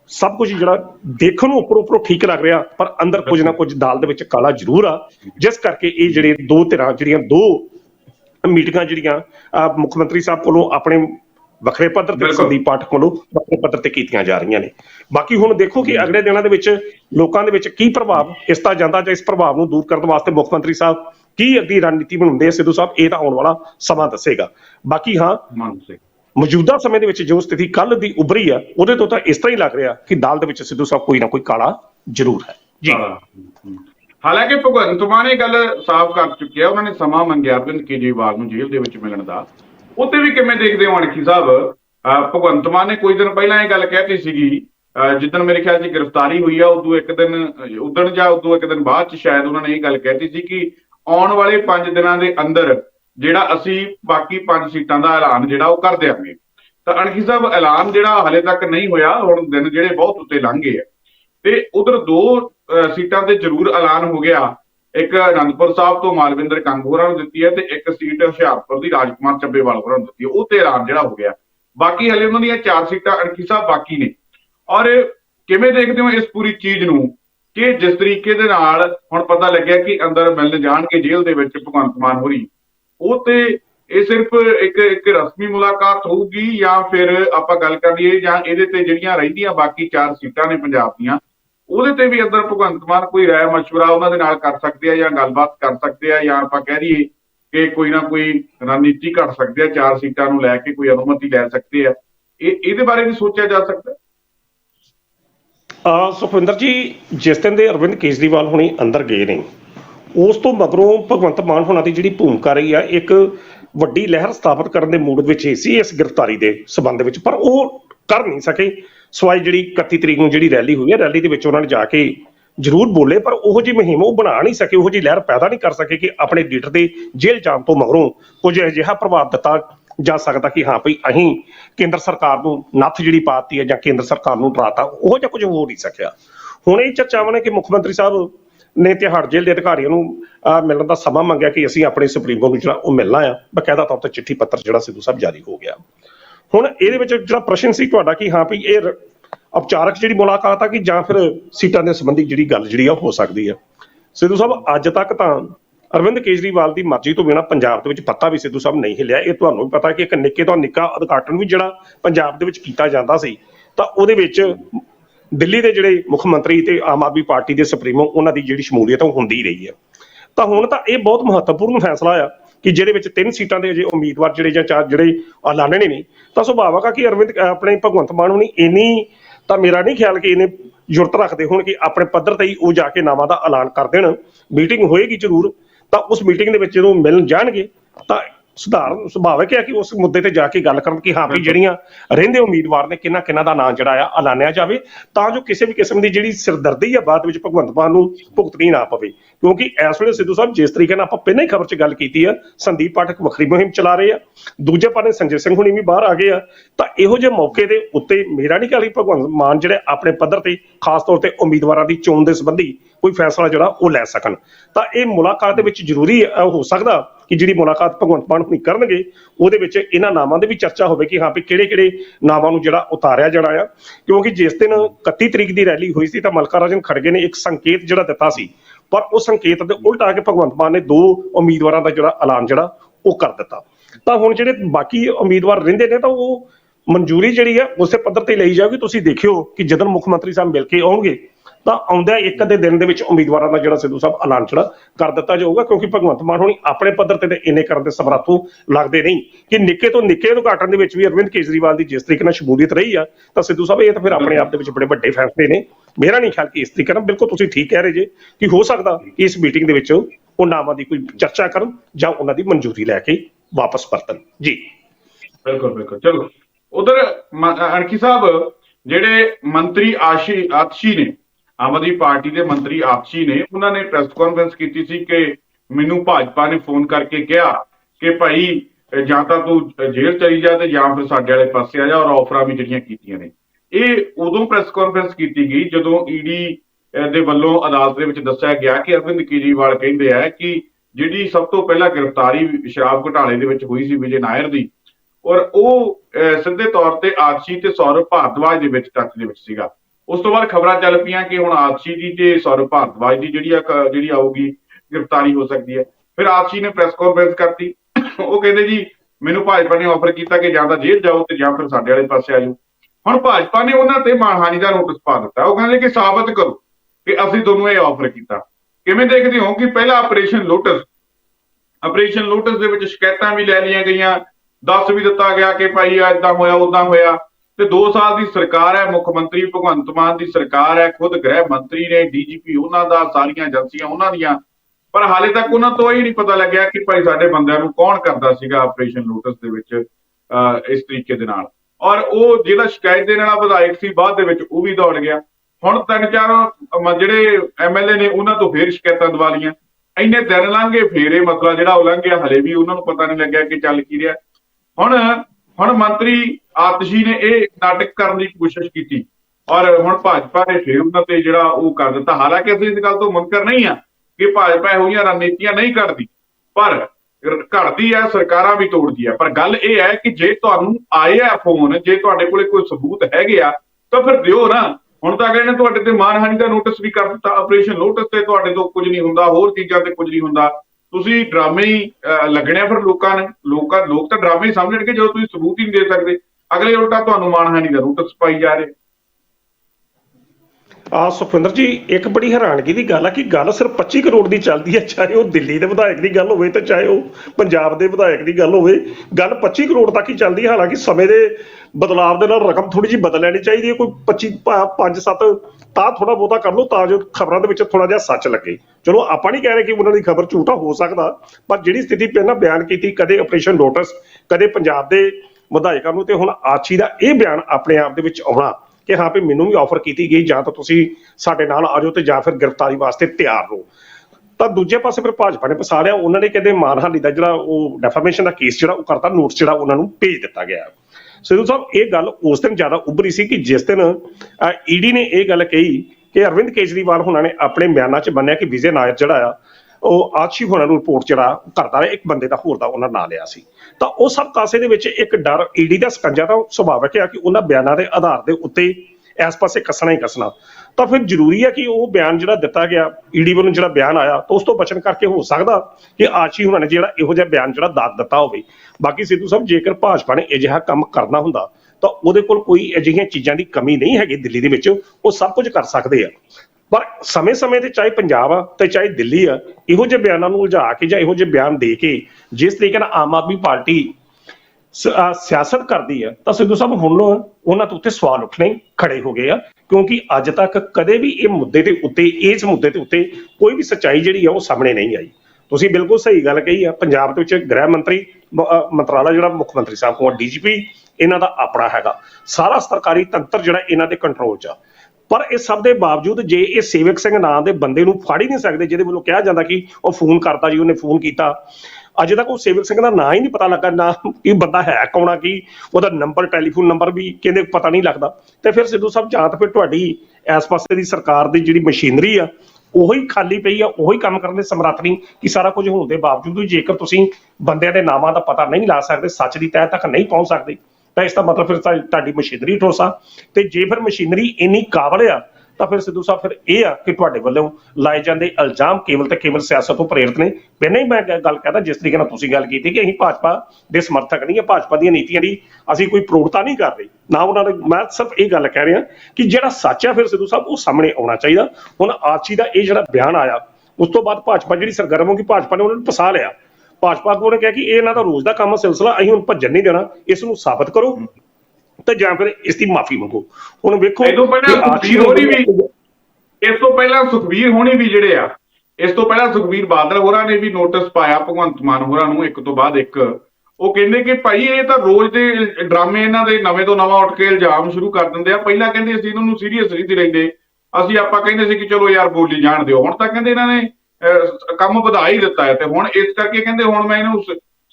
ਸਭ ਕੁਝ ਜਿਹੜਾ ਦੇਖਣ ਨੂੰ ਉੱਪਰੋਂ ਉੱਪਰੋਂ ਠੀਕ ਲੱਗ ਰਿਹਾ ਪਰ ਅੰਦਰ ਕੁਝ ਨਾ ਕੁਝ ਦਾਲ ਦੇ ਵਿੱਚ ਕਾਲਾ ਜ਼ਰੂਰ ਆ ਜਿਸ ਕਰਕੇ ਇਹ ਜਿਹੜੇ ਦੋ ਧਿਰਾਂ ਜਿਹੜੀਆਂ ਦੋ ਮੀਟਿੰਗਾਂ ਜਿਹੜੀਆਂ ਮੁੱਖ ਮੰਤਰੀ ਸਾਹਿਬ ਕੋਲੋਂ ਆਪਣੇ ਵੱਖਰੇ ਪੱਧਰ ਤੇ। ਸੰਦੀਪ ਪਾਠਕ ਕੋਲੋਂ ਵੱਖਰੇ ਪੱਧਰ ਤੇ ਕੀਤੀਆਂ ਜਾ ਰਹੀਆਂ ਨੇ। ਬਾਕੀ ਹੁਣ ਦੇਖੋ ਕਿ ਅਗਲੇ ਦਿਨਾਂ ਦੇ ਵਿੱਚ ਲੋਕਾਂ ਦੇ ਵਿੱਚ ਕੀ ਪ੍ਰਭਾਵ ਇਸ ਦਾ ਜਾਂਦਾ ਜਾਂ ਇਸ ਪ੍ਰਭਾਵ ਨੂੰ ਦੂਰ ਕਰਨ ਵਾਸਤੇ ਮੁੱਖ ਮੰਤਰੀ ਸਾਹਿਬ ਕੀ ਅਗਲੀ ਰਣਨੀਤੀ ਬਣਾਉਂਦੇ ਆ ਸਿੱਧੂ ਸਾਹਿਬ ਇਹ ਤਾਂ ਆਉਣ ਵਾਲਾ ਸਮਾਂ ਦੱਸੇਗਾ। ਬਾਕੀ ਹਾਂ ਮਨ ਸੇ ਮੌਜੂਦਾ ਸਮੇਂ ਦੇ ਵਿੱਚ ਜੋ ਸਥਿਤੀ ਕੱਲ ਦੀ ਉੱਭਰੀ ਆ ਉਹਦੇ ਤੋਂ ਤਾਂ ਇਸ ਤਰ੍ਹਾਂ ਹੀ ਲੱਗ ਰਿਹਾ ਕਿ ਦਾਲ ਦੇ ਵਿੱਚ ਸਿੱਧੂ ਸਾਹਿਬ ਕੋਈ ਨਾ ਕੋਈ ਕਾਲਾ ਜ਼ਰੂਰ ਹੈ। ਜੀ। ਹਾਲਾਂਕਿ ਭਗਵੰਤ ਮਾਨ ਇਹ ਗੱਲ ਸਾਫ਼ ਕਰ ਚੁੱਕਿਆ ਉਹਨਾਂ ਨੇ ਸਮਾਂ ਮੰਗਿਆ ਅਰਵਿੰਦ ਕੇਜਰੀਵਾਲ ਨੂੰ ਜੇਲ੍ਹ ਦੇ ਵਿੱਚ ਮਿਲਣ ਦਾ। ਉੱਤੇ ਵੀ ਕਿਵੇਂ ਦੇਖਦੇ ਹੋ ਅਣਖੀ ਸਾਹਿਬ? ਅਹ ਭਗਵੰਤ ਮਾਨ ਨੇ ਕੁਝ ਦਿਨ ਪਹਿਲਾਂ ਇਹ ਗੱਲ ਕਹਿਤੀ ਸੀਗੀ ਅਹ ਜਿੱਦਣ ਮੇਰੇ ਖਿਆਲ 'ਚ ਗ੍ਰਿਫਤਾਰੀ ਹੋਈ ਆ ਉਦੋਂ ਇੱਕ ਦਿਨ ਉਦੋਂ ਜਾਂ ਉਦੋਂ ਇੱਕ ਦਿਨ ਬਾਅਦ 'ਚ ਸ਼ਾਇਦ ਉਹਨਾਂ ਨੇ ਇਹ ਗੱਲ ਕਹਿਤੀ ਸੀ ਕਿ ਆਉਣ ਵਾਲੇ 5 ਦਿਨਾਂ ਦੇ ਅੰਦਰ ਜਿਹੜਾ ਅਸੀਂ ਬਾਕੀ ਪੰਜ ਸੀਟਾਂ ਦਾ ਐਲਾਨ ਜਿਹੜਾ ਉਹ ਕਰ ਦਿਆਂਗੇ। ਤਾਂ ਅਣਖੀ ਸਾਹਿਬ ਐਲਾਨ ਜਿਹੜਾ ਹਲੇ ਤੱਕ ਨਹੀਂ ਹੋਇਆ ਹੁਣ ਦਿਨ ਜਿਹੜੇ ਬਹੁਤ ਉੱਤੇ ਲੰਘ ਗਏ ਆ। ਤੇ ਉਧਰ ਦੋ ਅਹ, ਸੀਟਾਂ ਤੇ ਜ਼ਰੂਰ ਐਲਾਨ ਹੋ ਗਿਆ। ਇੱਕ ਅਨੰਦਪੁਰ ਸਾਹਿਬ ਤੋਂ ਮਾਲਵਿੰਦਰ ਕੰਗ ਹੋਰਾਂ ਨੂੰ ਦਿੱਤੀ ਹੈ ਤੇ ਇੱਕ ਸੀਟ ਹੁਸ਼ਿਆਰਪੁਰ ਦੀ ਰਾਜਕੁਮਾਰ ਚੱਬੇਵਾਲ ਹੋਰਾਂ ਨੂੰ ਦਿੱਤੀ ਹੈ। ਉਹ ਤੇ ਐਲਾਨ ਜਿਹੜਾ ਹੋ ਗਿਆ। ਬਾਕੀ ਹਲੇ ਉਹਨਾਂ ਦੀਆਂ ਚਾਰ ਸੀਟਾਂ ਅਣਖੀ ਸਾਹਿਬ ਬਾਕੀ ਨੇ। ਔਰ ਕਿਵੇਂ ਦੇਖਦੇ ਹੋ ਇਸ ਪੂਰੀ ਚੀਜ਼ ਨੂੰ ਕਿ ਜਿਸ ਤਰੀਕੇ ਦੇ ਨਾਲ ਹੁਣ ਪਤਾ ਲੱਗਿਆ ਕਿ ਅੰਦਰ ਮਿਲਣ ਜਾਣਗੇ ਜੇਲ੍ਹ ਦੇ ਵਿੱਚ ਭਗਵੰਤ ਮਾਨ ਹੋਰੀ ਉਹ ਤੇ ਇਹ ਸਿਰਫ ਇੱਕ ਇੱਕ ਰਸਮੀ ਮੁਲਾਕਾਤ ਹੋਊਗੀ ਜਾਂ ਫਿਰ ਆਪਾਂ ਗੱਲ ਕਰ ਲਈਏ ਜਾਂ ਇਹਦੇ ਤੇ ਜਿਹੜੀਆਂ ਰਹਿੰਦੀਆਂ ਬਾਕੀ ਚਾਰ ਸੀਟਾਂ ਨੇ ਪੰਜਾਬ ਦੀਆਂ, ਉਹਦੇ ਤੇ ਵੀ ਅੰਦਰ ਭਗਵੰਤ ਮਾਨ ਕੋਈ ਰਾਏ ਮਸ਼ਵਰਾ ਉਹਨਾਂ ਦੇ ਨਾਲ ਕਰ ਸਕਦੇ ਆ ਜਾਂ ਗੱਲਬਾਤ ਕਰ ਸਕਦੇ ਆ ਜਾਂ ਆਪਾਂ ਕਹਿ ਦਈਏ ਕਿ ਕੋਈ ਨਾ ਕੋਈ ਰਣਨੀਤੀ ਘੜ ਸਕਦੇ ਆ, ਚਾਰ ਸੀਟਾਂ ਨੂੰ ਲੈ ਕੇ ਕੋਈ ਅਨੁਮਤੀ ਲੈ ਸਕਦੇ ਆ। ਇਹ, ਇਹਦੇ ਬਾਰੇ ਵੀ ਸੋਚਿਆ ਜਾ ਸਕਦਾ? ਆ ਸੁਖਵਿੰਦਰ ਜੀ, ਜਿਸ ਦਿਨ ਦੇ ਅਰਵਿੰਦ ਕੇਜਰੀਵਾਲ ਹੁਣੀ ਅੰਦਰ ਗਏ ਨੇ ਉਸ ਤੋਂ ਮਗਰੋਂ ਭਗਵੰਤ ਮਾਨ ਹੋਣਾ ਦੀ ਜਿਹੜੀ ਭੂਮਿਕਾ ਰਹੀ ਆ, ਇੱਕ ਵੱਡੀ ਲਹਿਰ ਸਥਾਪਿਤ ਕਰਨ ਦੇ ਮੂਡ ਵਿੱਚ ਹੀ ਸੀ ਇਸ ਗ੍ਰਿਫਤਾਰੀ ਦੇ ਸਬੰਧ ਵਿੱਚ, ਪਰ ਉਹ ਕਰ ਨਹੀਂ ਸਕੇ। ਸਵਾਈ ਜਿਹੜੀ 31 ਤਰੀਕ ਨੂੰ ਜਿਹੜੀ ਰੈਲੀ ਹੋਈ ਹੈ ਰੈਲੀ ਦੇ ਵਿੱਚ ਉਹਨਾਂ ਨੇ ਜਾ ਕੇ ਜ਼ਰੂਰ ਬੋਲੇ, ਪਰ ਉਹੋ ਜਿਹੀ ਮੁਹਿੰਮ ਉਹ ਬਣਾ ਨਹੀਂ ਸਕੇ, ਉਹੋ ਜਿਹੀ ਲਹਿਰ ਪੈਦਾ ਨਹੀਂ ਕਰ ਸਕੇ ਕਿ ਆਪਣੇ ਲੀਡਰ ਦੇ ਜੇਲ੍ਹ ਜਾਣ ਤੋਂ ਮਗਰੋਂ ਕੁਝ ਅਜਿਹਾ ਪ੍ਰਭਾਵ ਦਿੱਤਾ ਜਾ ਸਕਦਾ ਕਿ ਹਾਂ ਭਈ ਅਸੀਂ ਕੇਂਦਰ ਸਰਕਾਰ ਨੂੰ ਨੱਥ ਜਿਹੜੀ ਪਾਤੀ ਹੈ ਜਾਂ ਕੇਂਦਰ ਸਰਕਾਰ ਨੂੰ ਡਰਾਤਾ, ਉਹ ਜਿਹਾ ਕੁਝ ਹੋ ਨਹੀਂ ਸਕਿਆ। ਹੁਣ ਇਹ ਚਰਚਾਵਾਂ ਨੇ ਕਿ ਮੁੱਖ ਮੰਤਰੀ ਸਾਹਿਬ ਨੇ ਤਿਹਾੜ ਜੇਲ੍ਹ ਦੇ ਅਧਿਕਾਰੀਆਂ ਨੂੰ ਮਿਲਣ ਦਾ ਸਮਾਂ ਮੰਗਿਆ ਕਿ ਅਸੀਂ ਆਪਣੇ ਸੁਪਰੀਮੋ ਨੂੰ ਜਿਹੜਾ ਉਹ ਮਿਲਣਾ ਆ। ਬਕਾਇਦਾ ਤੌਰ ਤੇ ਚਿੱਠੀ ਪੱਤਰ ਜਿਹੜਾ ਸਿੱਧੂ ਸਾਹਿਬ ਜਾਰੀ ਹੋ ਗਿਆ। ਹੁਣ ਇਹਦੇ ਵਿੱਚ ਜਿਹੜਾ ਪ੍ਰਸ਼ਨ ਸੀ ਤੁਹਾਡਾ ਕਿ ਹਾਂ ਵੀ ਇਹ ਰ- ਜਿਹੜੀ ਮੁਲਾਕਾਤ ਆ ਕਿ ਜਾਂ ਫਿਰ ਸੀਟਾਂ ਦੇ ਸੰਬੰਧੀ ਜਿਹੜੀ ਗੱਲ ਜਿਹੜੀ ਆ ਹੋ ਸਕਦੀ ਆ? ਸਿੱਧੂ ਸਾਹਿਬ, ਅੱਜ ਤੱਕ ਤਾਂ ਅਰਵਿੰਦ ਕੇਜਰੀਵਾਲ ਦੀ ਮਰਜ਼ੀ ਤੋਂ ਬਿਨਾਂ ਪੰਜਾਬ ਦੇ ਵਿੱਚ ਪੱਤਾ ਵੀ ਸਿੱਧੂ ਸਾਹਿਬ ਨਹੀਂ ਹਿੱਲਿਆ। ਇਹ ਤੁਹਾਨੂੰ ਵੀ ਪਤਾ ਕਿ ਇੱਕ ਨਿੱਕੇ ਤੋਂ ਨਿੱਕਾ ਉਦਘਾਟਨ ਵੀ ਜਿਹੜਾ ਪੰਜਾਬ ਦੇ ਵਿੱਚ ਕੀਤਾ ਜਾਂਦਾ ਸੀ, ਤਾਂ ਉਹਦੇ ਵਿੱਚ ਦਿੱਲੀ ਦੇ ਜਿਹੜੇ ਮੁੱਖ ਮੰਤਰੀ ਤੇ ਆਮ ਆਦਮੀ ਪਾਰਟੀ ਦੇ ਸੁਪਰੀਮੋ, ਉਹਨਾਂ ਦੀ ਜਿਹੜੀ ਸ਼ਮੂਲੀਅਤ ਉਹ ਹੁੰਦੀ ਹੀ ਰਹੀ ਹੈ ਤਾਂ ਹੁਣ ਤਾਂ ਇਹ ਬਹੁਤ ਮਹੱਤਵਪੂਰਨ ਫੈਸਲਾ ਆ ਕਿ ਜਿਹਦੇ ਵਿੱਚ ਤਿੰਨ ਸੀਟਾਂ ਦੇ ਅਜੇ ਉਮੀਦਵਾਰ ਜਿਹੜੇ ਜਾਂ ਚਾਰ ਜਿਹੜੇ ਐਲਾਨੇ ਨੇ, ਤਾਂ ਸੁਭਾਵਕ ਆ ਕਿ ਅਰਵਿੰਦ ਆਪਣੇ ਭਗਵੰਤ ਮਾਨ ਹੁਣੀ ਇੰਨੀ, ਤਾਂ ਮੇਰਾ ਨਹੀਂ ਖਿਆਲ ਕਿ ਇਹਨੇ ਜੁਰਤ ਰੱਖਦੇ ਹੋਣ ਕਿ ਆਪਣੇ ਪੱਧਰ ਤੇ ਹੀ ਉਹ ਜਾ ਕੇ ਨਾਵਾਂ ਦਾ ਐਲਾਨ ਕਰ ਦੇਣ। ਮੀਟਿੰਗ ਹੋਏਗੀ ਜ਼ਰੂਰ, ਤਾਂ ਉਸ ਮੀਟਿੰਗ ਦੇ ਵਿੱਚ ਜਦੋਂ ਮਿਲਣ ਜਾਣਗੇ, ਤਾਂ ਸੁਧਾਰਨ ਸੁਭਾਵਿਕ ਹੈ ਕਿ ਉਸ ਮੁੱਦੇ ਤੇ ਜਾ ਕੇ ਗੱਲ ਕਰਨ ਕਿ ਹਾਂ ਵੀ ਜਿਹੜੀਆਂ ਰਹਿੰਦੇ ਉਮੀਦਵਾਰ ਨੇ ਕਿੰਨਾ ਕਿੰਨਾ ਦਾ ਨਾਂ ਜਿਹੜਾ ਆ ਐਲਾਨਿਆ ਜਾਵੇ ਤਾਂ ਜੋ ਕਿਸੇ ਵੀ ਕਿਸਮ ਦੀ ਜਿਹੜੀ ਸਿਰਦਰਦੀ ਆ ਬਾਅਦ ਵਿੱਚ ਭਗਵੰਤ ਮਾਨ ਨੂੰ ਭੁਗਤਣੀ ਨਾ ਪਵੇ। ਕਿਉਂਕਿ ਇਸ ਵੇਲੇ ਸਿੱਧੂ ਸਾਹਿਬ ਜਿਸ ਤਰੀਕੇ ਨਾਲ ਆਪਾਂ ਪਹਿਲਾਂ ਹੀ ਖਬਰ 'ਚ ਗੱਲ ਕੀਤੀ ਆ ਸੰਦੀਪ ਪਾਠਕ ਵੱਖਰੀ ਮੁਹਿੰਮ ਚਲਾ ਰਹੇ ਆ ਦੂਜੇ ਪਾਸੇ ਸੰਜੇ ਸਿੰਘ ਹੁਣੀ ਵੀ ਬਾਹਰ ਆ ਗਏ ਆ ਤਾਂ ਇਹੋ ਜਿਹੇ ਮੌਕੇ ਦੇ ਉੱਤੇ ਮੇਰਾ ਨਹੀਂ ਖਿਆਲ ਭਗਵੰਤ ਮਾਨ ਜਿਹੜੇ ਆਪਣੇ ਪੱਧਰ ਤੇ ਖਾਸ ਤੌਰ ਤੇ ਉਮੀਦਵਾਰਾਂ ਦੀ ਚੋਣ ਦੇ ਸੰਬੰਧੀ ਕੋਈ ਫੈਸਲਾ ਜਿਹੜਾ ਉਹ ਲੈ ਸਕਣ। ਤਾਂ ਇਹ ਮੁਲਾਕਾਤ ਦੇ ਵਿੱਚ ਜ਼ਰੂਰੀ ਹੋ ਸਕਦਾ ਕਿ ਜਿਹੜੀ ਮੁਲਾਕਾਤ ਭਗਵੰਤ ਮਾਨ ਹੁਣੀ ਕਰਨਗੇ, ਉਹਦੇ ਵਿੱਚ ਇਹਨਾਂ ਨਾਵਾਂ ਦੀ ਵੀ ਚਰਚਾ ਹੋਵੇ ਕਿ ਹਾਂ ਵੀ ਕਿਹੜੇ ਕਿਹੜੇ ਨਾਵਾਂ ਨੂੰ ਜਿਹੜਾ ਉਤਾਰਿਆ ਜਾਣਾ ਆ। ਕਿਉਂਕਿ ਜਿਸ ਦਿਨ 31 ਤਰੀਕ ਦੀ ਰੈਲੀ ਹੋਈ ਸੀ ਤਾਂ ਮਲਕਾ ਰਾਜਨ ਖੜਗੇ ਨੇ ਇੱਕ ਸੰਕੇਤ ਜਿਹੜਾ ਦਿੱਤਾ ਸੀ। ਪਰ ਉਹ ਸੰਕੇਤ ਦੇ ਉਲਟ ਆ ਕੇ ਭਗਵੰਤ ਮਾਨ ਨੇ ਦੋ ਉਮੀਦਵਾਰਾਂ ਦਾ ਜਿਹੜਾ ਐਲਾਨ ਜਿਹੜਾ ਉਹ ਕਰ ਦਿੱਤਾ। ਤਾਂ ਹੁਣ ਜਿਹੜੇ ਬਾਕੀ ਉਮੀਦਵਾਰ ਰਹਿੰਦੇ ਨੇ ਤਾਂ ਉਹ ਮਨਜ਼ੂਰੀ ਜਿਹੜੀ ਹੈ ਉਸੇ ਪੱਧਰ ਤੇ ਲਈ ਜਾਊਗੀ। ਤੁਸੀਂ ਦੇਖਿਓ ਕਿ ਜਦੋਂ ਮੁੱਖ ਮੰਤਰੀ ਸਾਹਿਬ ਮਿਲ ਕੇ ਆਉਣਗੇ ਤਾਂ ਆਉਂਦਾ ਇੱਕ ਅੱਧੇ ਦਿਨ ਦੇ ਵਿੱਚ ਉਮੀਦਵਾਰਾਂ ਦਾ ਜਿਹੜਾ ਸਿੱਧੂ ਸਾਹਿਬ ਐਲਾਨ ਜਿਹੜਾ ਕਰ ਦਿੱਤਾ ਜਾਊਗਾ, ਕਿਉਂਕਿ ਭਗਵੰਤ ਮਾਨ ਹੋਣੀ ਆਪਣੇ ਪੱਧਰ ਤੇ ਇੰਨੇ ਕਰਨ ਦੇ ਸਮਰੱਥ ਲੱਗਦੇ ਨਹੀਂ। ਕਿ ਨਿੱਕੇ ਤੋਂ ਨਿੱਕੇ ਉਦਘਾਟਨ ਦੇ ਵਿੱਚ ਵੀ ਅਰਵਿੰਦ ਕੇਜਰੀਵਾਲ ਦੀ ਜਿਸ ਤਰੀਕੇ ਨਾਲ ਸ਼ਮੂਲੀਅਤ ਰਹੀ ਆ, ਤਾਂ ਸਿੱਧੂ ਸਾਹਿਬ ਇਹ ਤਾਂ ਫਿਰ ਆਪਣੇ ਆਪ ਦੇ ਵਿੱਚ ਬੜੇ ਵੱਡੇ ਫੈਸਲੇ ਨੇ। ਮੇਰਾ ਨਹੀਂ ਖਿਆਲ ਕਿ ਇਸ ਤਰੀਕੇ ਨਾਲ, ਬਿਲਕੁਲ ਤੁਸੀਂ ਠੀਕ ਕਹਿ ਰਹੇ ਜੇ, ਕਿ ਹੋ ਸਕਦਾ ਕਿ ਇਸ ਮੀਟਿੰਗ ਦੇ ਵਿੱਚ ਉਹ ਨਾਮਾਂ ਦੀ ਕੋਈ ਚਰਚਾ ਕਰਨ ਜਾਂ ਉਹਨਾਂ ਦੀ ਮਨਜ਼ੂਰੀ ਲੈ ਕੇ ਵਾਪਸ ਪਰਤਣ। ਜੀ। ਬਿਲਕੁਲ ਬਿਲਕੁਲ। ਚਲੋ, ਉਧਰ ਅਣਖੀ ਸਾਹਿਬ, ਜਿਹੜੇ ਮੰਤਰੀ ਆਸ਼ੀ, ਆਤਸ਼ੀ ਨੇ ਆਮ ਆਦਮੀ ਪਾਰਟੀ ਦੇ ਮੰਤਰੀ ਆਪਸੀ ਨੇ, ਉਹਨਾਂ ਨੇ ਪ੍ਰੈਸ ਕਾਨਫਰੰਸ ਕੀਤੀ ਸੀ ਕਿ ਮੈਨੂੰ ਭਾਜਪਾ ਨੇ ਫੋਨ ਕਰਕੇ ਕਿਹਾ ਕਿ ਭਾਈ, ਜਾਂ ਤਾਂ ਤੂੰ ਜੇਲ੍ਹ ਚਲੀ ਜਾ ਤੇ ਜਾਂ ਫਿਰ ਸਾਡੇ ਵਾਲੇ ਪਾਸੇ ਆ ਜਾ ਔਰ ਆਫਰਾਂ ਵੀ ਜਿਹੜੀਆਂ ਕੀਤੀਆਂ ਨੇ। ਇਹ ਉਦੋਂ ਪ੍ਰੈਸ ਕਾਨਫਰੰਸ ਕੀਤੀ ਗਈ ਜਦੋਂ ਈਡੀ ਦੇ ਵੱਲੋਂ ਅਦਾਲਤ ਦੇ ਵਿੱਚ ਦੱਸਿਆ ਗਿਆ ਕਿ ਅਰਵਿੰਦ ਕੇਜਰੀਵਾਲ ਕਹਿੰਦੇ ਆ ਕਿ ਜਿਹੜੀ ਸਭ ਤੋਂ ਪਹਿਲਾਂ ਗ੍ਰਿਫਤਾਰੀ ਸ਼ਰਾਬ ਘੁਟਾਲੇ ਦੇ ਵਿੱਚ ਹੋਈ ਸੀ ਵਿਜੇ ਨਾਇਰ ਦੀ, ਔਰ ਉਹ ਸਿੱਧੇ ਤੌਰ ਤੇ ਆਤਸ਼ੀ ਤੇ ਸੌਰਵ ਭਾਰਦਵਾਜ ਦੇ ਵਿੱਚ ਟੱਚ ਦੇ ਵਿੱਚ ਸੀਗਾ। ਉਸ ਤੋਂ ਬਾਅਦ ਖਬਰਾਂ ਚੱਲ ਪਈਆਂ ਕਿ ਹੁਣ ਆਪਸੀ ਦੀ ਤੇ ਸੌਰਵ ਭਾਰਦਵਾਜ ਦੀ ਜਿਹੜੀ ਆ ਜਿਹੜੀ ਆਊਗੀ, ਗ੍ਰਿਫਤਾਰੀ ਹੋ ਸਕਦੀ ਹੈ। ਫਿਰ ਆਪਸੀ ਨੇ ਪ੍ਰੈਸ ਕਾਨਫਰੰਸ ਕਰਤੀ। ਉਹ ਕਹਿੰਦੇ ਜੀ, ਮੈਨੂੰ ਭਾਜਪਾ ਨੇ ਆਫਰ ਕੀਤਾ ਕਿ ਜਾਂ ਤਾਂ ਜੇਲ੍ਹ ਜਾਓ ਤੇ ਜਾਂ ਫਿਰ ਸਾਡੇ ਵਾਲੇ ਪਾਸੇ ਆ ਜਾਓ। ਹੁਣ ਭਾਜਪਾ ਨੇ ਉਹਨਾਂ ਤੇ ਮਾਨਹਾਨੀ ਦਾ ਨੋਟਿਸ ਪਾ ਦਿੱਤਾ। ਉਹ ਕਹਿੰਦੇ ਕਿ ਸਾਬਤ ਕਰੋ ਕਿ ਅਸੀਂ ਤੁਹਾਨੂੰ ਇਹ ਆਫਰ ਕੀਤਾ। ਕਿਵੇਂ ਦੇਖਦੇ ਹੋ ਕਿ ਪਹਿਲਾ ਆਪਰੇਸ਼ਨ ਲੋਟਸ ਆਪਰੇਸ਼ਨ ਲੋਟਸ ਦੇ ਵਿੱਚ ਸ਼ਿਕਾਇਤਾਂ ਵੀ ਲੈ ਲਈਆਂ ਗਈਆਂ। ਦੱਸ ਵੀ ਦਿੱਤਾ ਗਿਆ ਕਿ ਭਾਈ ਏਦਾਂ ਹੋਇਆ ਉਦਾਂ ਹੋਇਆ। ਤੇ 2 ਸਾਲ ਦੀ ਸਰਕਾਰ ਹੈ ਮੁੱਖ ਮੰਤਰੀ ਭਗਵੰਤ ਮਾਨ ਦੀ ਸਰਕਾਰ ਹੈ ਖੁਦ ਗ੍ਰਹਿ ਮੰਤਰੀ ਨੇ ਡੀਜੀਪੀ ਉਹਨਾਂ ਦਾ ਸਾਰੀਆਂ ਏਜੰਸੀਆਂ ਉਹਨਾਂ ਦੀਆਂ। ਪਰ ਹਾਲੇ ਤੱਕ ਉਹਨਾਂ ਤੋਂ ਇਹ ਨਹੀਂ ਪਤਾ ਲੱਗਿਆ ਕਿ ਭਾਈ ਸਾਡੇ ਬੰਦਿਆਂ ਨੂੰ ਕੌਣ ਕਰਦਾ ਸੀਗਾ ਆਪਰੇਸ਼ਨ ਲੋਟਸ ਦੇ ਵਿੱਚ ਇਸ ਤਰੀਕੇ ਦੇ ਨਾਲ। ਔਰ ਉਹ ਜਿਹੜਾ ਸ਼ਿਕਾਇਤ ਦੇਣ ਵਾਲਾ ਵਿਧਾਇਕ ਸੀ ਬਾਅਦ ਦੇ ਵਿੱਚ ਉਹ ਵੀ ਦੌੜ ਗਿਆ। ਹੁਣ ਤਿੰਨ ਚਾਰ ਅਮ, ਜਿਹੜੇ ਐਮਐਲਏ ਨੇ ਉਹਨਾਂ ਤੋਂ ਫੇਰ ਸ਼ਿਕਾਇਤਾਂ ਦਵਾ ਲਈਆਂ। ਇੰਨੇ ਦਿਨ ਲੰਘੇ ਫੇਰ ਇਹ ਮਸਲਾ ਜਿਹੜਾ ਉਹ ਲੰਘਿਆ ਹਲੇ ਵੀ ਉਹਨਾਂ ਨੂੰ ਪਤਾ ਨਹੀਂ ਲੱਗਿਆ ਕਿ ਚੱਲ ਕੀ ਰਿਹਾ। ਹੁਣ ਹੁਣ ਮੰਤਰੀ ਆਤਸ਼ੀ ਨੇ ਇਹ ਨਾਟਕ ਕਰਨ ਦੀ ਕੋਸ਼ਿਸ਼ ਕੀਤੀ। ਔਰ ਹੁਣ ਭਾਜਪਾ ਨੇ ਫੇਰ ਉਹਨਾਂ ਤੇ ਜਿਹੜਾ ਉਹ ਕਰ ਦਿੱਤਾ। ਹਾਲਾਂਕਿ ਅਸੀਂ ਇਸ ਗੱਲ ਤੋਂ ਮੁਨਕਰ ਨਹੀਂ ਆ ਕਿ ਭਾਜਪਾ ਇਹੋ ਜਿਹੀਆਂ ਰਣਨੀਤੀਆਂ ਨਹੀਂ ਕਰਦੀ। ਪਰ ਘੜਦੀ ਹੈ, ਸਰਕਾਰਾਂ ਵੀ ਤੋੜਦੀ ਹੈ। ਪਰ ਗੱਲ ਇਹ ਹੈ ਕਿ ਜੇ ਤੁਹਾਨੂੰ ਆਇਆ ਫੋਨ, ਜੇ ਤੁਹਾਡੇ ਕੋਲੇ ਕੋਈ ਸਬੂਤ ਹੈਗੇ ਆ, ਤਾਂ ਫਿਰ ਦਿਓ ਨਾ। ਹੁਣ ਤਾਂ ਅਗਲੇ ਨੇ ਤੁਹਾਡੇ ਤੇ ਮਾਨਹਾਨੀ ਦਾ ਨੋਟਿਸ ਵੀ ਕਰ ਦਿੱਤਾ। ਆਪਰੇਸ਼ਨ ਲੋਟਸ ਤੇ ਤੁਹਾਡੇ ਤੋਂ ਕੁਝ ਨਹੀਂ ਹੁੰਦਾ, ਹੋਰ ਚੀਜ਼ਾਂ ਤੇ ਕੁਝ ਨਹੀਂ ਹੁੰਦਾ। ਤੁਸੀਂ ਡਰਾਮੇ ਹੀ ਲੱਗਣੇ ਫਿਰ ਲੋਕਾਂ ਨੇ। ਲੋਕਾਂ, ਲੋਕ ਤਾਂ ਡਰਾਮੇ ਹੀ ਸਮਝਣਗੇ ਜਦੋਂ ਤੁਸੀਂ ਸਬੂਤ ਹੀ ਨਹੀਂ ਦੇ ਸਕਦੇ। ਅਗਲੇ ਉਲਟਾ ਤੁਹਾਨੂੰ ਮਾਨਹਾਨੀ ਦਾ ਨੋਟਿਸ ਪਾਈ ਜਾ ਰਹੇ। ਆ ਸੁਖਵਿੰਦਰ ਜੀ, ਇੱਕ ਬੜੀ ਹੈਰਾਨਗੀ ਦੀ ਗੱਲ ਆ ਕਿ ਗੱਲ ਸਿਰਫ 25 ਕਰੋੜ ਦੀ ਚੱਲਦੀ ਹੈ ਚਾਹੇ ਉਹ ਦਿੱਲੀ ਦੇ ਵਿਧਾਇਕ ਦੀ ਗੱਲ ਹੋਵੇ ਤੇ ਚਾਹੇ ਉਹ ਪੰਜਾਬ ਦੇ ਵਿਧਾਇਕ ਦੀ ਗੱਲ ਹੋਵੇ। ਗੱਲ 25 ਕਰੋੜ ਤੱਕ ਹੀ ਚੱਲਦੀ ਹੈ ਹਾਲਾਂਕਿ ਸਮੇਂ ਦੇ ਬਦਲਾਵ ਦੇ ਨਾਲ ਰਕਮ ਥੋੜੀ ਜਿਹੀ ਬਦਲ ਲੈਣੀ ਚਾਹੀਦੀ ਹੈ ਕੋਈ 25 5 7 ਤਾਂ ਥੋੜਾ ਬਹੁਤਾ ਕਰ ਲਓ, ਤਾਂ ਜੋ ਖਬਰਾਂ ਦੇ ਵਿੱਚ ਥੋੜਾ ਜਿਹਾ ਸੱਚ ਲੱਗੇ। ਚਲੋ, ਆਪਾਂ ਨਹੀਂ ਕਹਿ ਰਹੇ ਕਿ ਉਹਨਾਂ ਦੀ ਖਬਰ ਝੂਠਾ ਹੋ ਸਕਦਾ, ਪਰ ਜਿਹੜੀ ਸਥਿਤੀ ਪਹਿਲਾਂ ਬਿਆਨ ਕੀਤੀ, ਕਦੇ ਆਪਰੇਸ਼ਨ ਲੋਟਸ ਕਦੇ ਪੰਜਾਬ ਦੇ ਵਿਧਾਇਕਾਂ ਨੂੰ, ਤੇ ਹੁਣ ਆਛੀ ਦਾ ਇਹ ਬਿਆਨ ਆਪਣੇ ਆਪ ਦੇ ਵਿੱਚ ਆਉਣਾ ਕਿ ਹਾਂ ਵੀ ਮੈਨੂੰ ਵੀ ਆਫਰ ਕੀਤੀ ਗਈ, ਜਾਂ ਤਾਂ ਤੁਸੀਂ ਸਾਡੇ ਨਾਲ ਆ ਜਾਓ ਤੇ ਜਾਂ ਫਿਰ ਗ੍ਰਿਫਤਾਰੀ ਵਾਸਤੇ ਤਿਆਰ ਰਹੋ। ਤਾਂ ਦੂਜੇ ਪਾਸੇ ਫਿਰ ਭਾਜਪਾ ਨੇ ਫਸਾ ਲਿਆ ਉਹਨਾਂ ਨੇ ਕਹਿੰਦੇ ਮਾਨਹਾਨੀ ਦਾ ਜਿਹੜਾ ਉਹ ਡੈਫਾਮੇਸ਼ਨ ਦਾ ਕੇਸ ਜਿਹੜਾ ਉਹ ਕਰਤਾ ਨੋਟਿਸ ਜਿਹੜਾ ਉਹਨਾਂ ਨੂੰ ਭੇਜ ਦਿੱਤਾ ਗਿਆ। ਸਿੱਧੂ ਸਾਹਿਬ, ਇਹ ਗੱਲ ਉਸ ਦਿਨ ਜ਼ਿਆਦਾ ਉੱਭਰੀ ਸੀ ਕਿ ਜਿਸ ਦਿਨ ਈਡੀ ਨੇ ਇਹ ਗੱਲ ਕਹੀ ਕਿ ਅਰਵਿੰਦ ਕੇਜਰੀਵਾਲ ਹੁਣਾਂ ਨੇ ਆਪਣੇ ਬਿਆਨਾਂ 'ਚ ਮੰਨਿਆ ਕਿ ਵਿਜੇ ਨਾਇਰ ਜਿਹੜਾ ਆ, ਉਹ ਆਸ਼ੀ ਹੋਣਾ ਨੂੰ ਰਿਪੋਰਟ ਜਿਹੜਾ ਕਰਦਾ ਰਿਹਾ ਇੱਕ ਬੰਦੇ ਦਾ ਹੋਰ ਦਾ ਉਹਨਾਂ ਨਾਂ ਲਿਆ ਸੀ। ਤਾਂ ਉਹ ਸਭ ਕਾਸੇ ਦੇ ਵਿੱਚ ਇੱਕ ਡਰ ਈਡੀ ਦਾ ਸਕੰਜਾ ਤਾਂ ਸੁਭਾਵਿਕ ਹੈ ਕਿ ਉਹਨਾਂ ਬਿਆਨਾਂ ਦੇ ਆਧਾਰ ਦੇ ਉੱਤੇ ਇਸ ਪਾਸੇ ਕੱਸਣਾ ਹੀ ਕੱਸਣਾ। ਤਾਂ ਫਿਰ ਜ਼ਰੂਰੀ ਹੈ ਕਿ ਉਹ ਬਿਆਨ ਜਿਹੜਾ ਦਿੱਤਾ ਗਿਆ ਈਡੀ ਵੱਲੋਂ ਜਿਹੜਾ ਬਿਆਨ ਆਇਆ, ਤਾਂ ਉਸ ਤੋਂ ਬਚਣ ਕਰਕੇ ਹੋ ਸਕਦਾ ਕਿ ਆਸ਼ੀ ਹੁਣਾਂ ਨੇ ਜਿਹੜਾ ਇਹੋ ਜਿਹਾ ਬਿਆਨ ਜਿਹੜਾ ਦਾਗ ਦਿੱਤਾ ਹੋਵੇ। ਬਾਕੀ ਸਿੱਧੂ ਸਾਹਿਬ, ਜੇਕਰ ਭਾਜਪਾ ਨੇ ਅਜਿਹਾ ਕੰਮ ਕਰਨਾ ਹੁੰਦਾ, ਤਾਂ ਉਹਦੇ ਕੋਲ ਕੋਈ ਅਜਿਹੀਆਂ ਚੀਜ਼ਾਂ ਦੀ ਕਮੀ ਨਹੀਂ ਹੈਗੀ ਦਿੱਲੀ ਦੇ ਵਿੱਚ। ਉਹ ਸਭ ਕੁਝ ਕਰ ਸਕਦੇ ਆ। ਪਰ ਸਮੇਂ-ਸਮੇਂ ਤੇ ਚਾਹੇ ਪੰਜਾਬ ਆ ਤੇ ਚਾਹੇ ਦਿੱਲੀ ਆ, ਇਹੋ ਜਿਹੇ ਬਿਆਨਾਂ ਨੂੰ ਉਲਝਾ ਕੇ ਜਾਂ ਇਹੋ ਜਿਹੇ ਬਿਆਨ ਦੇ ਕੇ, ਜਿਸ ਤਰੀਕੇ ਨਾਲ ਆਮ ਆਦਮੀ ਪਾਰਟੀ ਸਿਆਸਤ ਕਰਦੀ ਹੈ ਤਾਂ ਸਿੱਧੂ ਸਾਹਿਬ ਹੁਣ ਉਹਨਾਂ ਤੋਂ ਉੱਤੇ ਸਵਾਲ ਉੱਠਣੇ ਖੜੇ ਹੋ ਗਏ ਆ, ਕਿਉਂਕਿ ਅੱਜ ਤੱਕ ਕਦੇ ਵੀ ਇਹ ਮੁੱਦੇ ਦੇ ਉੱਤੇ, ਇਸ ਮੁੱਦੇ ਦੇ ਉੱਤੇ ਕੋਈ ਵੀ ਸੱਚਾਈ ਜਿਹੜੀ ਆ, ਉਹ ਸਾਹਮਣੇ ਨਹੀਂ ਆਈ। ਤੁਸੀਂ ਬਿਲਕੁਲ ਸਹੀ ਗੱਲ ਕਹੀ ਆ, ਪੰਜਾਬ ਦੇ ਵਿੱਚ ਗ੍ਰਹਿ ਮੰਤਰੀ ਮੰਤਰਾਲਾ ਜਿਹੜਾ ਮੁੱਖ ਮੰਤਰੀ ਸਾਹਿਬ ਕੋਲ ਡੀਜੀਪੀ, ਇਹਨਾਂ ਦਾ ਆਪਣਾ ਹੈਗਾ। ਸਾਰਾ ਸਰਕਾਰੀ ਤੰਤਰ ਜਿਹੜਾ ਇਹਨਾਂ ਦੇ ਕੰਟਰੋਲ 'ਚ ਆ। ਪਰ ਇਹ ਸਭ ਦੇ ਬਾਵਜੂਦ ਜੇ ਇਹ ਸੇਵਕ ਸਿੰਘ ਨਾਂ ਦੇ ਬੰਦੇ ਨੂੰ ਫੜ ਹੀ ਨਹੀਂ ਸਕਦੇ, ਜਿਹਦੇ ਵੱਲੋਂ ਕਿਹਾ ਜਾਂਦਾ ਕਿ ਉਹ ਫੋਨ ਕਰਤਾ ਜੀ, ਉਹਨੇ ਫੋਨ ਕੀਤਾ। ਅਜੇ ਤੱਕ ਉਹ ਸੇਵਕ ਸਿੰਘ ਦਾ ਨਾਂ ਹੀ ਨਹੀਂ ਪਤਾ ਲੱਗਾ, ਨਾ ਇਹ ਬੰਦਾ ਹੈ, ਕੌਣ ਆ, ਕੀ, ਉਹਦਾ ਨੰਬਰ ਟੈਲੀਫੋਨ ਨੰਬਰ ਵੀ ਕਹਿੰਦੇ ਪਤਾ ਨਹੀਂ ਲੱਗਦਾ। ਤੇ ਫਿਰ ਸਿੱਧੂ ਸਾਹਿਬ ਜਾਂ ਤਾਂ ਫਿਰ ਤੁਹਾਡੀ ਇਸ ਪਾਸੇ ਦੀ ਸਰਕਾਰ ਦੀ ਜਿਹੜੀ ਮਸ਼ੀਨਰੀ ਆ, ਉਹੀ ਖਾਲੀ ਪਈ ਆ, ਉਹੀ ਕੰਮ ਕਰਨ ਦੇ ਸਮਰੱਥ ਨਹੀਂ ਕਿ ਸਾਰਾ ਕੁਝ ਹੋਣ ਦੇ ਬਾਵਜੂਦ ਵੀ ਜੇਕਰ ਤੁਸੀਂ ਬੰਦਿਆਂ ਦੇ ਨਾਵਾਂ ਦਾ ਪਤਾ ਨਹੀਂ ਲਾ ਸਕਦੇ, ਸੱਚ ਦੀ ਤਹਿ ਤੱਕ ਨਹੀਂ ਪਹੁੰਚ ਸਕਦੇ, ਤਾਂ ਇਸ ਦਾ ਮਤਲਬ ਫਿਰ ਤੁਹਾਡੀ ਮਸ਼ੀਨਰੀ ਠੋਸਾ। ਤੇ ਜੇ ਫਿਰ ਮਸ਼ੀਨਰੀ ਇੰਨੀ ਕਾਬਲ ਆ ਤਾਂ ਫਿਰ ਸਿੱਧੂ ਸਾਹਿਬ ਫਿਰ ਇਹ ਆ ਕਿ ਤੁਹਾਡੇ ਵੱਲੋਂ ਲਾਏ ਜਾਂਦੇ ਇਲਜ਼ਾਮ ਕੇਵਲ ਤੇ ਕੇਵਲ ਸਿਆਸਤ ਤੋਂ ਪ੍ਰੇਰਿਤ ਨੇ। ਪਹਿਲਾਂ ਹੀ ਮੈਂ ਗੱਲ ਕਹਦਾ ਜਿਸ ਤਰੀਕੇ ਨਾਲ ਤੁਸੀਂ ਗੱਲ ਕੀਤੀ ਕਿ ਅਸੀਂ ਭਾਜਪਾ ਦੇ ਸਮਰਥਕ ਨਹੀਂ ਹੈ ਭਾਜਪਾ ਦੀਆਂ ਨੀਤੀਆਂ ਦੀ ਅਸੀਂ ਕੋਈ ਪ੍ਰੋੜਤਾ ਨਹੀਂ ਕਰ ਰਹੇ। ਨਾ ਉਹਨਾਂ ਨੇ ਮੈਂ ਸਿਰਫ ਇਹ ਗੱਲ ਕਹਿ ਰਿਹਾ ਕਿ ਜਿਹੜਾ ਸੱਚ ਆ ਫਿਰ ਸਿੱਧੂ ਸਾਹਿਬ, ਉਹ ਸਾਹਮਣੇ ਆਉਣਾ ਚਾਹੀਦਾ। ਹੁਣ ਆਚੀ ਦਾ ਇਹ ਜਿਹੜਾ ਬਿਆਨ ਆਇਆ, ਉਸ ਤੋਂ ਬਾਅਦ ਭਾਜਪਾ ਜਿਹੜੀ ਸਰਗਰਮ ਹੋ ਗਈ, ਭਾਜਪਾ ਨੇ ਉਹਨਾਂ ਨੂੰ ਫਸਾ ਲਿਆ। ਭਾਜਪਾ ਕੋਲ ਨੇ ਕਿਹਾ ਕਿ ਇਹ ਇਹਨਾਂ ਦਾ ਰੋਜ਼ ਦਾ ਕੰਮ ਸਿਲਸਿਲਾ ਅਸੀਂ ਹੁਣ ਭੱਜਣ ਨਹੀਂ ਦੇਣਾ, ਇਸ ਨੂੰ ਸਾਬਤ ਕਰੋ। ਤੇ ਜਾਂ ਫਿਰ ਇਸ ਦੀ ਮਾਫੀ ਮੰਗੋ। ਹੁਣ ਵੇਖੋ ਇਹ ਤੋਂ ਪਹਿਲਾਂ ਸੁਖਬੀਰ ਹੋਣੀ ਵੀ ਇਸ ਤੋਂ ਪਹਿਲਾਂ ਸੁਖਬੀਰ ਹੋਣੀ ਵੀ ਜਿਹੜੇ ਆ ਇਸ ਤੋਂ ਪਹਿਲਾਂ ਸੁਖਬੀਰ ਬਾਦਲ ਹੋਰਾਂ ਨੇ ਵੀ ਨੋਟਿਸ ਪਾਇਆ ਭਗਵੰਤ ਮਾਨ ਹੋਰਾਂ ਨੂੰ ਇੱਕ ਤੋਂ ਬਾਅਦ ਇੱਕ। ਉਹ ਕਹਿੰਦੇ ਕਿ ਭਾਈ ਇਹ ਤਾਂ ਰੋਜ਼ ਦੇ ਡਰਾਮੇ ਇਹਨਾਂ ਦੇ ਨਵੇਂ ਤੋਂ ਨਵਾਂ ਉੱਠ ਕੇ ਇਲਜ਼ਾਮ ਸ਼ੁਰੂ ਕਰ ਦਿੰਦੇ ਆ। ਪਹਿਲਾਂ ਕਹਿੰਦੇ ਅਸੀਂ ਇਹਨਾਂ ਨੂੰ ਸੀਰੀਅਸ ਨਹੀਂ ਲੈਂਦੇ ਅਸੀਂ ਆਪਾਂ ਕਹਿੰਦੇ ਸੀ ਕਿ ਚਲੋ ਯਾਰ ਬੋਲੀ ਜਾਣ ਦਿਓ। ਹੁਣ ਤਾਂ ਕਹਿੰਦੇ ਇਹਨਾਂ ਨੇ ਕੰਮ ਵਧਾ ਹੀ ਦਿੱਤਾ ਹੈ ਤੇ ਹੁਣ ਇਸ ਕਰਕੇ ਕਹਿੰਦੇ ਹੁਣ ਮੈਂ ਇਹਨੂੰ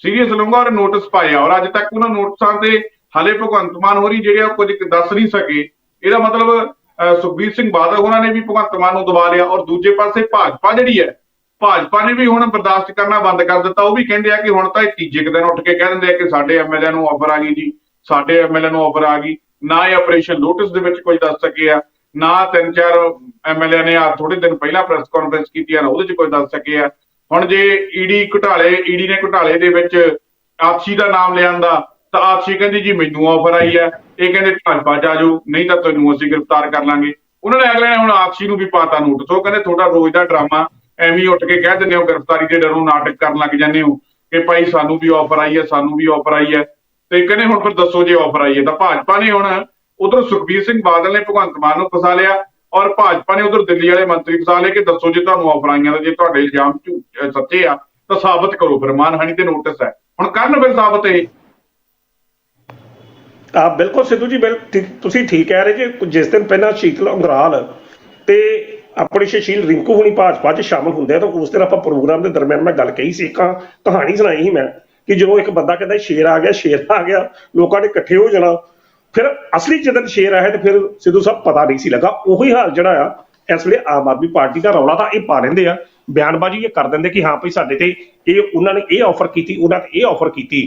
ਸੀਰੀਅਸ ਲਵਾਂਗਾ ਔਰ ਨੋਟਿਸ ਪਾਏ ਆ ਔਰ ਅੱਜ ਤੱਕ ਉਹਨਾਂ ਨੋਟਿਸਾਂ ਤੇ ਹਾਲੇ ਭਗਵੰਤ ਮਾਨ ਹੋਰੀ ਜਿਹੜੇ ਆ ਉਹ ਕੁਝ ਦੱਸ ਨਹੀਂ ਸਕੇ। ਇਹਦਾ ਮਤਲਬ ਸੁਖਬੀਰ ਸਿੰਘ ਬਾਦਲ ਉਹਨਾਂ ਨੇ ਵੀ ਭਗਵੰਤ ਮਾਨ ਨੂੰ ਦਬਾ ਲਿਆ ਔਰ ਦੂਜੇ ਪਾਸੇ ਭਾਜਪਾ ਜਿਹੜੀ ਹੈ, ਭਾਜਪਾ ਨੇ ਵੀ ਹੁਣ ਬਰਦਾਸ਼ਤ ਕਰਨਾ ਬੰਦ ਕਰ ਦਿੱਤਾ। ਉਹ ਵੀ ਕਹਿੰਦੇ ਆ ਕਿ ਹੁਣ ਤਾਂ ਇਹ ਤੀਜੇ ਦਿਨ ਉੱਠ ਕੇ ਕਹਿ ਦਿੰਦੇ ਆ ਕਿ ਸਾਡੇ ਐਮਐਲਏ ਨੂੰ ਆਫਰ ਆ ਗਈ ਜੀ, ਸਾਡੇ ਐਮਐਲਏ ਨੂੰ ਆਫਰ ਆ ਗਈ। ਨਾ ਇਹ ਆਪਰੇਸ਼ਨ ਲੋਟਸ ਦੇ ਵਿੱਚ ਕੋਈ ਦੱਸ ਸਕੇ ਆ, ਨਾ ਤਿੰਨ ਚਾਰ ਐਮਐਲਏ ਨੇ ਆ ਥੋੜੇ ਦਿਨ ਪਹਿਲਾਂ ਪ੍ਰੈਸ ਕਾਨਫਰੰਸ ਕੀਤੀ ਆ ਉਹਦੇ 'ਚ ਕੋਈ ਦੱਸ ਸਕੇ ਆ। ਹੁਣ ਜੇ ਈਡੀ ਘੁਟਾਲੇ ਈਡੀ ਨੇ ਘੁਟਾਲੇ ਦੇ ਵਿੱਚ ਆਪਸੀ ਦਾ ਨਾਮ ਲਿਆਂਦਾ ਤਾਂ ਆਪਸੀ ਕਹਿੰਦੀ ਜੀ ਮੈਨੂੰ ਆਫਰ ਆਈ ਹੈ। ਇਹ ਕਹਿੰਦੇ ਭਾਜਪਾ ਚ ਆ ਜਾਓ, ਨਹੀਂ ਤਾਂ ਤੁਹਾਨੂੰ ਅਸੀਂ ਗ੍ਰਿਫਤਾਰ ਕਰ ਲਾਂਗੇ। ਉਹਨਾਂ ਨੇ ਅਗਲੇ ਨੇ ਹੁਣ ਆਪਸੀ ਨੂੰ ਵੀ ਪਾਤਾ ਨੋਟਿਸ। ਉਹ ਕਹਿੰਦੇ ਤੁਹਾਡਾ ਰੋਜ਼ ਦਾ ਡਰਾਮਾ, ਐਵੇਂ ਉੱਠ ਕੇ ਕਹਿ ਦਿੰਦੇ ਹੋ, ਗ੍ਰਿਫਤਾਰੀ ਦੇ ਡਰੋਂ ਨਾਟਕ ਕਰਨ ਲੱਗ ਜਾਂਦੇ ਹੋ ਕਿ ਭਾਈ ਸਾਨੂੰ ਵੀ ਆਫਰ ਆਈ ਹੈ, ਸਾਨੂੰ ਵੀ ਆਫਰ ਆਈ ਹੈ। ਤੇ ਕਹਿੰਦੇ ਹੁਣ ਫਿਰ ਦੱਸੋ ਜੇ ਆਫਰ ਆਈ ਹੈ। ਤਾਂ ਭਾਜਪਾ ਨੇ ਹੁਣ ਉਧਰ ਸੁਖਬੀਰ ਸਿੰਘ ਬਾਦਲ ਨੇ ਭਗਵੰਤ ਮਾਨ ਨੂੰ ਫਸਾ ਲਿਆ ਔਰ ਭਾਜਪਾ ਨੇ ਉਧਰ ਦਿੱਲੀ ਵਾਲੇ ਮੰਤਰੀ ਫਸਾ ਲਏ ਕਿ ਦੱਸੋ ਜੇ ਤੁਹਾਨੂੰ ਆਫਰ ਆਈਆਂ ਤਾਂ ਜੇ ਤੁਹਾਡੇ ਇਲਜ਼ਾਮ ਝੂਠ- ਸੱਚੇ ਆ, ਤਾਂ ਸਾਬਤ ਕਰੋ ਫਿਰ। ਮਾਨਹਾਨੀ ਤੇ ਨੋਟਿਸ ਹੈ। ਹੁਣ ਕਰਨ ਫਿਰ ਸਾਬਤ ਇਹ। ਆ, ਬਿਲਕੁਲ ਸਿੱਧੂ ਜੀ, ਬਿਲ ਤੁਸੀਂ ਠੀਕ ਕਹਿ ਰਹੇ ਜੇ, ਜਿਸ ਦਿਨ ਪਹਿਲਾਂ ਸ਼ੀਤਲ ਅੰਗਰਾਲ ਤੇ ਆਪਣੇ ਸੁਸ਼ੀਲ ਰਿੰਕੂ ਹੁਣੀ ਭਾਜਪਾ 'ਚ ਸ਼ਾਮਲ ਹੁੰਦੇ ਆ, ਤਾਂ ਉਸ ਦਿਨ ਆਪਾਂ ਪ੍ਰੋਗਰਾਮ ਦੇ ਦਰਮਿਆਨ ਮੈਂ ਗੱਲ ਕਹੀ ਸੀ, ਇੱਕ ਕਹਾਣੀ ਸੁਣਾਈ ਸੀ ਮੈਂ, ਕਿ ਜਦੋਂ ਇੱਕ ਬੰਦਾ ਕਹਿੰਦਾ ਸ਼ੇਰ ਆ ਗਿਆ, ਸ਼ੇਰ ਆ ਗਿਆ, ਲੋਕਾਂ ਨੇ ਇਕੱਠੇ ਹੋ ਜਾਣਾ, ਫਿਰ ਅਸਲੀ ਜਦੋਂ ਸ਼ੇਰ ਆਇਆ ਤੇ ਫਿਰ ਸਿੱਧੂ ਸਾਹਿਬ ਪਤਾ ਨਹੀਂ ਸੀ ਲੱਗਾ, ਉਹੀ ਹਾਲ ਜਿਹੜਾ ਆ, ਇਸ ਵੇਲੇ ਆਮ ਆਦਮੀ ਪਾਰਟੀ ਦਾ ਰੌਲਾ ਤਾਂ ਇਹ ਪਾ ਲੈਂਦੇ ਆ, ਬਿਆਨਬਾਜ਼ੀ ਇਹ ਕਰ ਦਿੰਦੇ ਕਿ ਹਾਂ ਭਈ ਸਾਡੇ ਤੇ ਇਹ, ਉਹਨਾਂ ਨੇ ਇਹ ਆਫਰ ਕੀਤੀ, ਉਹਨਾਂ ਨੇ ਇਹ ਆਫਰ ਕੀਤੀ।